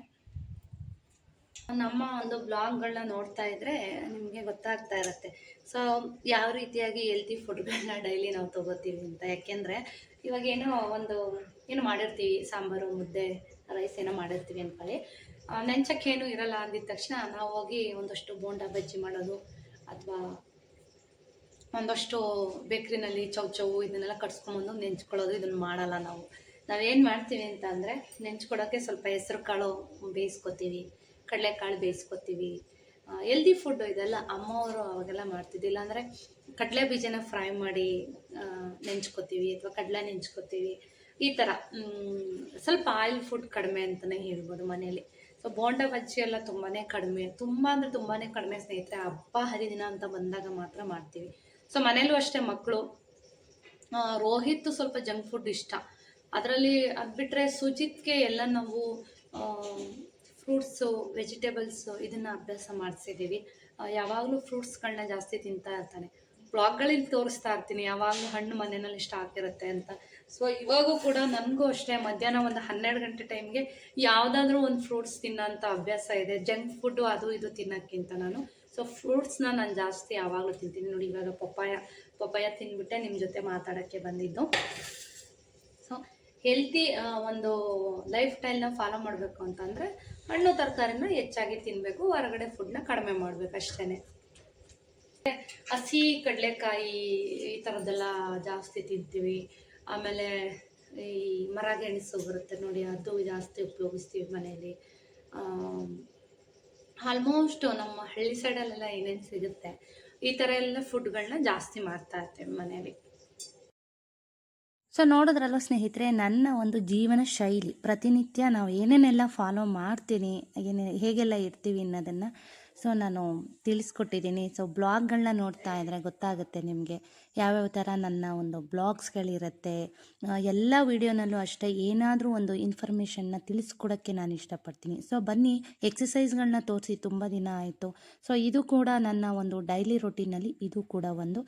ನಮ್ಮ ಒಂದು ಬ್ಲಾಗ್ಗಳನ್ನ ನೋಡ್ತಾ ಇದ್ರೆ ನಿಮಗೆ ಗೊತ್ತಾಗ್ತಾ ಇರುತ್ತೆ. ಸೊ ಯಾವ ರೀತಿಯಾಗಿ ಹೆಲ್ತಿ ಫುಡ್ಗಳನ್ನ ಡೈಲಿ ನಾವು ತಗೋತೀವಿ ಅಂತ. ಯಾಕೆಂದರೆ ಇವಾಗ ಏನೋ ಒಂದು, ಏನು ಮಾಡಿರ್ತೀವಿ, ಸಾಂಬಾರು, ಮುದ್ದೆ ರೈಸ್ ಏನೋ ಮಾಡಿರ್ತೀವಿ ಅಂದ್ಕೊಳ್ಳಿ. ನೆಂಚಕ್ಕೇನು ಇರಲ್ಲ ಅಂದಿದ ತಕ್ಷಣ ನಾವು ಹೋಗಿ ಒಂದಷ್ಟು ಬೋಂಡ ಬಜ್ಜಿ ಮಾಡೋದು ಅಥವಾ ಒಂದಷ್ಟು ಬೇಕ್ರಿನಲ್ಲಿ ಚೌ ಚೌ ಇದನ್ನೆಲ್ಲ ಕಟ್ಸ್ಕೊಂಬಂದು ನೆಂಚ್ಕೊಳ್ಳೋದು ಇದನ್ನು ಮಾಡಲ್ಲ ನಾವು. ನಾವೇನು ಮಾಡ್ತೀವಿ ಅಂತ ಅಂದರೆ ನೆಂಚ್ಕೊಡೋಕ್ಕೆ ಸ್ವಲ್ಪ ಹೆಸ್ರು ಕಾಳು ಬೇಯಿಸ್ಕೊತೀವಿ, ಕಡಲೆಕಾಳು ಬೇಯಿಸ್ಕೊತೀವಿ. ಎಲ್ದಿ ಫುಡ್ಡು ಇದೆಲ್ಲ ಅಮ್ಮವರು ಅವಾಗೆಲ್ಲ ಮಾಡ್ತಿದ್ದಿಲ್ಲ ಇಲ್ಲಾಂದರೆ ಕಡಲೆ ಬೀಜನ ಫ್ರೈ ಮಾಡಿ ನೆಂಚ್ಕೋತೀವಿ ಅಥವಾ ಕಡಲೆ ನೆಂಚ್ಕೊತೀವಿ. ಈ ಥರ ಸ್ವಲ್ಪ ಆಯಿಲ್ ಫುಡ್ ಕಡಿಮೆ ಅಂತಲೇ ಹೇಳ್ಬೋದು ಮನೇಲಿ ಸೊ ಬೋಂಡ ಬಜ್ಜಿ ಎಲ್ಲ ತುಂಬಾ ಕಡಿಮೆ, ತುಂಬ ಅಂದರೆ ತುಂಬಾ ಕಡಿಮೆ ಸ್ನೇಹಿತರೆ, ಹಬ್ಬ ಹರಿದಿನ ಅಂತ ಬಂದಾಗ ಮಾತ್ರ ಮಾಡ್ತೀವಿ. ಸೊ ಮನೇಲೂ ಅಷ್ಟೇ ಮಕ್ಕಳು ರೋಹಿತ್ ಸ್ವಲ್ಪ ಜಂಕ್ ಫುಡ್ ಇಷ್ಟ. ಅದರಲ್ಲಿ ಅದು ಬಿಟ್ಟರೆ ಸುಜಿತ್ಗೆ ಎಲ್ಲ ನಾವು ಫ್ರೂಟ್ಸು ವೆಜಿಟೇಬಲ್ಸು ಇದನ್ನು ಅಭ್ಯಾಸ ಮಾಡಿಸಿದ್ದೀವಿ ಯಾವಾಗಲೂ ಫ್ರೂಟ್ಸ್ಗಳನ್ನ ಜಾಸ್ತಿ ತಿಂತಾ ಇರ್ತಾನೆ. ಬ್ಲಾಗ್ಗಳಲ್ಲಿ ತೋರಿಸ್ತಾ ಇರ್ತೀನಿ, ಯಾವಾಗಲೂ ಹಣ್ಣು ಮನೆಯಲ್ಲಿ ಇಷ್ಟ ಆಗ್ತಿರುತ್ತೆ ಅಂತ. ಸೊ ಇವಾಗೂ ಕೂಡ ನನಗೂ ಅಷ್ಟೇ, ಮಧ್ಯಾಹ್ನ ಒಂದು ಹನ್ನೆರಡು ಗಂಟೆ ಟೈಮ್ಗೆ ಯಾವುದಾದ್ರೂ ಒಂದು ಫ್ರೂಟ್ಸ್ ತಿನ್ನೋಂಥ ಅಭ್ಯಾಸ ಇದೆ. ಜಂಕ್ ಫುಡ್ಡು ಅದು ಇದು ತಿನ್ನೋಕ್ಕಿಂತ ನಾನು. ಸೊ ಫ್ರೂಟ್ಸ್ನ ನಾನು ಜಾಸ್ತಿ ಯಾವಾಗಲೂ ತಿಂತೀನಿ. ನೋಡಿ, ಇವಾಗ ಪಪ್ಪಾಯ ಪಪ್ಪಾಯ ತಿಂದ್ಬಿಟ್ಟೆ ನಿಮ್ಮ ಜೊತೆ ಮಾತಾಡೋಕ್ಕೆ ಬಂದಿದ್ದು. ಸೊ ಹೆಲ್ತಿ ಒಂದು ಲೈಫ್ ಸ್ಟೈಲ್ನ ಫಾಲೋ ಮಾಡಬೇಕು ಅಂತಂದರೆ ಹಣ್ಣು, ತರಕಾರಿನ ಹೆಚ್ಚಾಗಿ ತಿನ್ನಬೇಕು ಹೊರಗಡೆ ಫುಡ್ನ ಕಡಿಮೆ ಮಾಡಬೇಕು ಅಷ್ಟೇ ಹಸಿ ಕಡಲೆಕಾಯಿ ಈ ಥರದ್ದೆಲ್ಲ ಜಾಸ್ತಿ ತಿಂತೀವಿ. ಆಮೇಲೆ ಈ ಮರಗೆಣಸು ಬರುತ್ತೆ ನೋಡಿ, ಅದು ಜಾಸ್ತಿ ಉಪಯೋಗಿಸ್ತೀವಿ ಮನೆಯಲ್ಲಿ ಆಲ್ಮೋಸ್ಟ್ ನಮ್ಮ ಹಳ್ಳಿ ಸೈಡಲ್ಲೆಲ್ಲ ಏನೇನು ಸಿಗುತ್ತೆ, ಈ ಥರ ಎಲ್ಲ ಫುಡ್ಗಳನ್ನ ಜಾಸ್ತಿ ಮಾಡ್ತಾ ಇರ್ತೇವೆ ಮನೇಲಿ. ಸೊ ನೋಡಿದ್ರಲ್ಲ ಸ್ನೇಹಿತರೆ, ನನ್ನ ಒಂದು ಜೀವನ ಶೈಲಿ, ಪ್ರತಿನಿತ್ಯ ನಾವು ಏನೇನೆಲ್ಲ ಫಾಲೋ ಮಾಡ್ತೀನಿ, ಏನೇ, ಹೇಗೆಲ್ಲ ಇರ್ತೀವಿ ಅನ್ನೋದನ್ನು ಸೊ ನಾನು ತಿಳಿಸ್ಕೊಟ್ಟಿದ್ದೀನಿ. ಸೊ ಬ್ಲಾಗ್ಗಳನ್ನ ನೋಡ್ತಾ ಇದ್ದರೆ ಗೊತ್ತಾಗುತ್ತೆ ನಿಮಗೆ. ಯಾವ್ಯಾವ ಥರ ನನ್ನ ಒಂದು ಬ್ಲಾಗ್ಸ್ಗಳಿರುತ್ತೆ ಎಲ್ಲ ವಿಡಿಯೋನಲ್ಲೂ ಅಷ್ಟೇ ಏನಾದರೂ ಒಂದು ಇನ್ಫಾರ್ಮೇಷನ್ನ ತಿಳಿಸ್ಕೊಡೋಕ್ಕೆ ನಾನು ಇಷ್ಟಪಡ್ತೀನಿ. ಸೊ, ಬನ್ನಿ ಎಕ್ಸಸೈಸ್ಗಳನ್ನ ತೋರಿಸಿ ತುಂಬ ದಿನ ಆಯಿತು. ಸೊ, ಇದು ಕೂಡ ನನ್ನ ಒಂದು ಡೈಲಿ ರೊಟೀನಲ್ಲಿ ಇದು ಕೂಡ ಒಂದು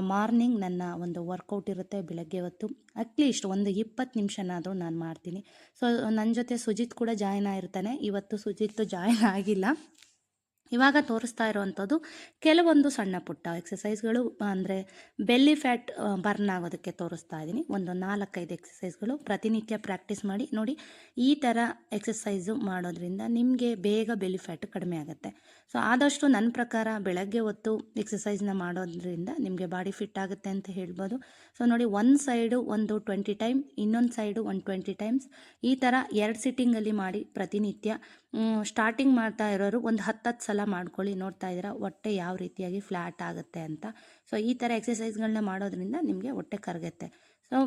ಮಾರ್ನಿಂಗ್ ನನ್ನ ಒಂದು ವರ್ಕೌಟ್ ಇರುತ್ತೆ ಬೆಳಗ್ಗೆ ಹೊತ್ತು. ಅಟ್ಲೀಸ್ಟ್ ಒಂದು ಇಪ್ಪತ್ತು ನಿಮಿಷನಾದರೂ ನಾನು ಮಾಡ್ತೀನಿ. ಸೊ ನನ್ನ ಜೊತೆ ಸುಜಿತ್ ಕೂಡ ಜಾಯ್ನ್ ಆಗಿರ್ತಾನೆ. ಇವತ್ತು ಸುಜಿತ್ ಜಾಯ್ನ್ ಆಗಿಲ್ಲ. ಇವಾಗ ತೋರಿಸ್ತಾ ಇರುವಂಥದ್ದು ಕೆಲವೊಂದು ಸಣ್ಣ ಪುಟ್ಟ ಎಕ್ಸಸೈಸ್ಗಳು ಅಂದರೆ ಬೆಲ್ಲಿ ಫ್ಯಾಟ್ ಬರ್ನ್ ಆಗೋದಕ್ಕೆ ತೋರಿಸ್ತಾ ಇದ್ದೀನಿ ಒಂದು ನಾಲ್ಕೈದು ಎಕ್ಸಸೈಸ್ಗಳು ಪ್ರತಿನಿತ್ಯ ಪ್ರಾಕ್ಟೀಸ್ ಮಾಡಿ, ನೋಡಿ ಈ ಥರ ಎಕ್ಸಸೈಸು ಮಾಡೋದ್ರಿಂದ ನಿಮಗೆ ಬೇಗ ಬೆಲ್ಲಿ ಫ್ಯಾಟ್ ಕಡಿಮೆ ಆಗುತ್ತೆ. ಸೊ ಆದಷ್ಟು ನನ್ನ ಪ್ರಕಾರ ಬೆಳಗ್ಗೆ ಹೊತ್ತು ಎಕ್ಸಸೈಸ್ನ ಮಾಡೋದ್ರಿಂದ ನಿಮಗೆ ಬಾಡಿ ಫಿಟ್ ಆಗುತ್ತೆ ಅಂತ ಹೇಳ್ಬೋದು. ಸೊ ನೋಡಿ, ಒಂದು ಸೈಡು ಒಂದು ಟ್ವೆಂಟಿ ಟೈಮ್ ಇನ್ನೊಂದು ಸೈಡು ಒಂದು ಟ್ವೆಂಟಿ ಟೈಮ್ಸ್ ಈ ಥರ ಎರಡು ಸಿಟ್ಟಿಂಗಲ್ಲಿ ಮಾಡಿ ಪ್ರತಿನಿತ್ಯ ಸ್ಟಾರ್ಟಿಂಗ್ ಮಾಡ್ತಾ ಇರೋರು ಒಂದು ಹತ್ತತ್ತು ಸಲ ಮಾಡ್ಕೊಳ್ಳಿ, ನೋಡ್ತಾ ಇದ್ದೀರಾ ಹೊಟ್ಟೆ ಯಾವ ರೀತಿಯಾಗಿ ಫ್ಲ್ಯಾಟ್ ಆಗುತ್ತೆ ಅಂತ. ಸೊ ಈ ಥರ ಎಕ್ಸಸೈಸ್ಗಳನ್ನ ಮಾಡೋದ್ರಿಂದ ನಿಮಗೆ ಹೊಟ್ಟೆ ಕರಗುತ್ತೆ. ಸೊ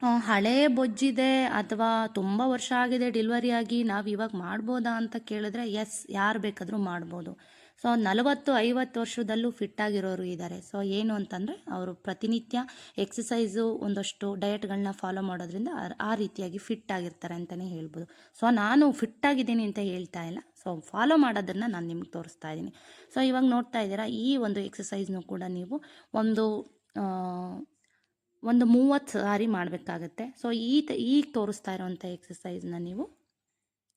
ಹಳೇ ಬೊಜ್ಜಿದೆ ಅಥವಾ ತುಂಬ ವರ್ಷ ಆಗಿದೆ ಡೆಲಿವರಿ ಆಗಿ, ನಾವು ಇವಾಗ ಮಾಡ್ಬೋದಾ ಅಂತ ಕೇಳಿದ್ರೆ ಎಸ್ ಯಾರು ಬೇಕಾದರೂ ಮಾಡ್ಬೋದು. ಸೊ ನಲವತ್ತು, ಐವತ್ತು ವರ್ಷದಲ್ಲೂ ಫಿಟ್ ಆಗಿರೋರು ಇದ್ದಾರೆ ಸೊ ಏನು ಅಂತಂದರೆ, ಅವರು ಪ್ರತಿನಿತ್ಯ ಎಕ್ಸಸೈಸು ಒಂದಷ್ಟು ಡಯಟ್ಗಳನ್ನ ಫಾಲೋ ಮಾಡೋದ್ರಿಂದ ಆ- ರೀತಿಯಾಗಿ ಫಿಟ್ ಆಗಿರ್ತಾರೆ ಅಂತಲೇ ಹೇಳ್ಬೋದು. ಸೊ ನಾನು ಫಿಟ್ ಆಗಿದ್ದೀನಿ ಅಂತ ಹೇಳ್ತಾ ಇಲ್ಲ. ಸೊ ಫಾಲೋ ಮಾಡೋದನ್ನು ನಾನು ನಿಮ್ಗೆ ತೋರಿಸ್ತಾ ಇದ್ದೀನಿ. ಸೊ ಇವಾಗ ನೋಡ್ತಾ ಇದ್ದೀರಾ, ಈ ಒಂದು ಎಕ್ಸಸೈಸ್ನು ಕೂಡ ನೀವು ಒಂದು ಒಂದು ಮೂವತ್ತು ಸಾರಿ ಮಾಡಬೇಕಾಗತ್ತೆ. ಸೊ ಈ ಈಗ ತೋರಿಸ್ತಾ ಇರೋವಂಥ ಎಕ್ಸಸೈಸ್ನ ನೀವು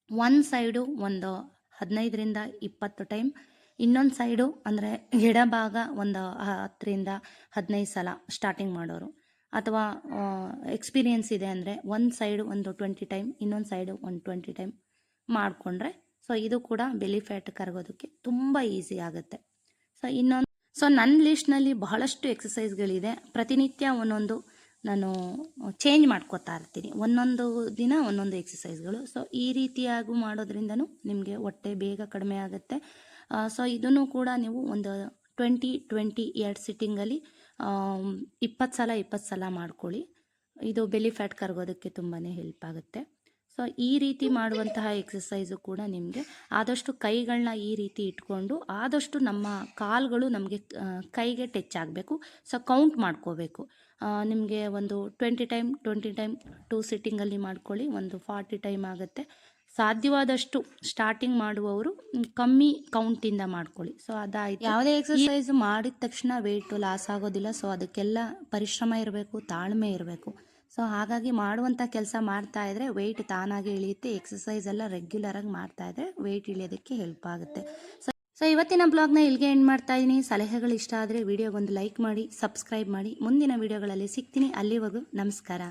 ಒಂದು ಸೈಡು ಒಂದು ಹದಿನೈದರಿಂದ ಇಪ್ಪತ್ತು ಟೈಮ್ ಇನ್ನೊಂದು ಸೈಡು ಅಂದರೆ ಎಡಭಾಗ ಒಂದು ಹತ್ತರಿಂದ ಹದಿನೈದು ಸಲ ಸ್ಟಾರ್ಟಿಂಗ್ ಮಾಡೋರು. ಅಥವಾ ಎಕ್ಸ್ಪೀರಿಯೆನ್ಸ್ ಇದೆ ಅಂದರೆ ಒಂದು ಸೈಡು ಒಂದು ಟ್ವೆಂಟಿ ಟೈಮ್ ಇನ್ನೊಂದು ಸೈಡು ಒಂದು ಟ್ವೆಂಟಿ ಟೈಮ್ ಮಾಡಿಕೊಂಡ್ರೆ ಸೊ ಇದು ಕೂಡ ಬೆಲಿ ಫ್ಯಾಟ್ ಕರಗೋದಕ್ಕೆ ತುಂಬ ಈಸಿ ಆಗುತ್ತೆ. ಸೊ ಇನ್ನೊಂದು ಸೊ ನನ್ನ ಲಿಸ್ಟ್ನಲ್ಲಿ ಬಹಳಷ್ಟು ಎಕ್ಸಸೈಸ್ಗಳಿದೆ ಪ್ರತಿನಿತ್ಯ ಒಂದೊಂದು ನಾನು ಚೇಂಜ್ ಮಾಡ್ಕೋತಾ ಇರ್ತೀನಿ. ಒಂದೊಂದು ದಿನ ಒಂದೊಂದು ಎಕ್ಸಸೈಸ್ಗಳು ಸೊ ಈ ರೀತಿಯಾಗೂ ಮಾಡೋದ್ರಿಂದನೂ ನಿಮಗೆ ಹೊಟ್ಟೆ ಬೇಗ ಕಡಿಮೆ ಆಗುತ್ತೆ. ಸೊ ಇದನ್ನು ಕೂಡ ನೀವು ಒಂದು ಟ್ವೆಂಟಿ ಟ್ವೆಂಟಿ ಎರಡು ಸಿಟ್ಟಿಂಗಲ್ಲಿ ಇಪ್ಪತ್ತು ಸಲ ಇಪ್ಪತ್ತು ಸಲ ಮಾಡ್ಕೊಳ್ಳಿ. ಇದು ಬೆಲಿ ಫ್ಯಾಟ್ ಕರಗೋದಕ್ಕೆ ತುಂಬಾ ಹೆಲ್ಪ್ ಆಗುತ್ತೆ. ಸೊ ಈ ರೀತಿ ಮಾಡುವಂತಹ ಎಕ್ಸಸೈಸು ಕೂಡ ನಿಮಗೆ ಆದಷ್ಟು ಕೈಗಳನ್ನ ಈ ರೀತಿ ಇಟ್ಕೊಂಡು ಆದಷ್ಟು ನಮ್ಮ ಕಾಲುಗಳು ನಮಗೆ ಕೈಗೆ ಟಚ್ ಆಗಬೇಕು. ಸೊ ಕೌಂಟ್ ಮಾಡ್ಕೋಬೇಕು. ನಿಮಗೆ ಒಂದು twenty time twenty time two ಸಿಟ್ಟಿಂಗಲ್ಲಿ ಮಾಡ್ಕೊಳ್ಳಿ. ಒಂದು ಫಾರ್ಟಿ ಟೈಮ್ ಆಗುತ್ತೆ. ಸಾಧ್ಯವಾದಷ್ಟು ಸ್ಟಾರ್ಟಿಂಗ್ ಮಾಡುವವರು ಕಮ್ಮಿ ಕೌಂಟಿಂದ ಮಾಡ್ಕೊಳ್ಳಿ. ಸೊ ಅದಾಯ್ತು. ಯಾವುದೇ ಎಕ್ಸಸೈಸ್ ಮಾಡಿದ ತಕ್ಷಣ ವೆಯ್ಟು ಲಾಸ್ ಆಗೋದಿಲ್ಲ. ಸೊ ಅದಕ್ಕೆಲ್ಲ ಪರಿಶ್ರಮ ಇರಬೇಕು ತಾಳ್ಮೆ ಇರಬೇಕು. ಸೊ ಹಾಗಾಗಿ ಮಾಡುವಂಥ ಕೆಲಸ ಮಾಡ್ತಾ ಇದ್ರೆ ವೆಯ್ಟ್ ತಾನಾಗೆ ಇಳಿಯುತ್ತೆ ಎಕ್ಸಸೈಸ್ ಎಲ್ಲ ರೆಗ್ಯುಲರಾಗಿ ಮಾಡ್ತಾ ಇದ್ರೆ ವೆಯ್ಟ್ ಇಳಿಯೋದಕ್ಕೆ ಹೆಲ್ಪ್ ಆಗುತ್ತೆ. ಸೊ ಸೊ ಇವತ್ತಿನ ಬ್ಲಾಗ್ನ ಇಲ್ಲಿಗೆ ಎಂಡ್ ಮಾಡ್ತಾ ಇದ್ದೀನಿ ಸಲಹೆಗಳು ಇಷ್ಟ ಆದರೆ ವಿಡಿಯೋಗೊಂದು ಲೈಕ್ ಮಾಡಿ ಸಬ್ಸ್ಕ್ರೈಬ್ ಮಾಡಿ. ಮುಂದಿನ ವಿಡಿಯೋಗಳಲ್ಲಿ ಸಿಗ್ತೀನಿ. ಅಲ್ಲಿವರೆಗೂ ನಮಸ್ಕಾರ.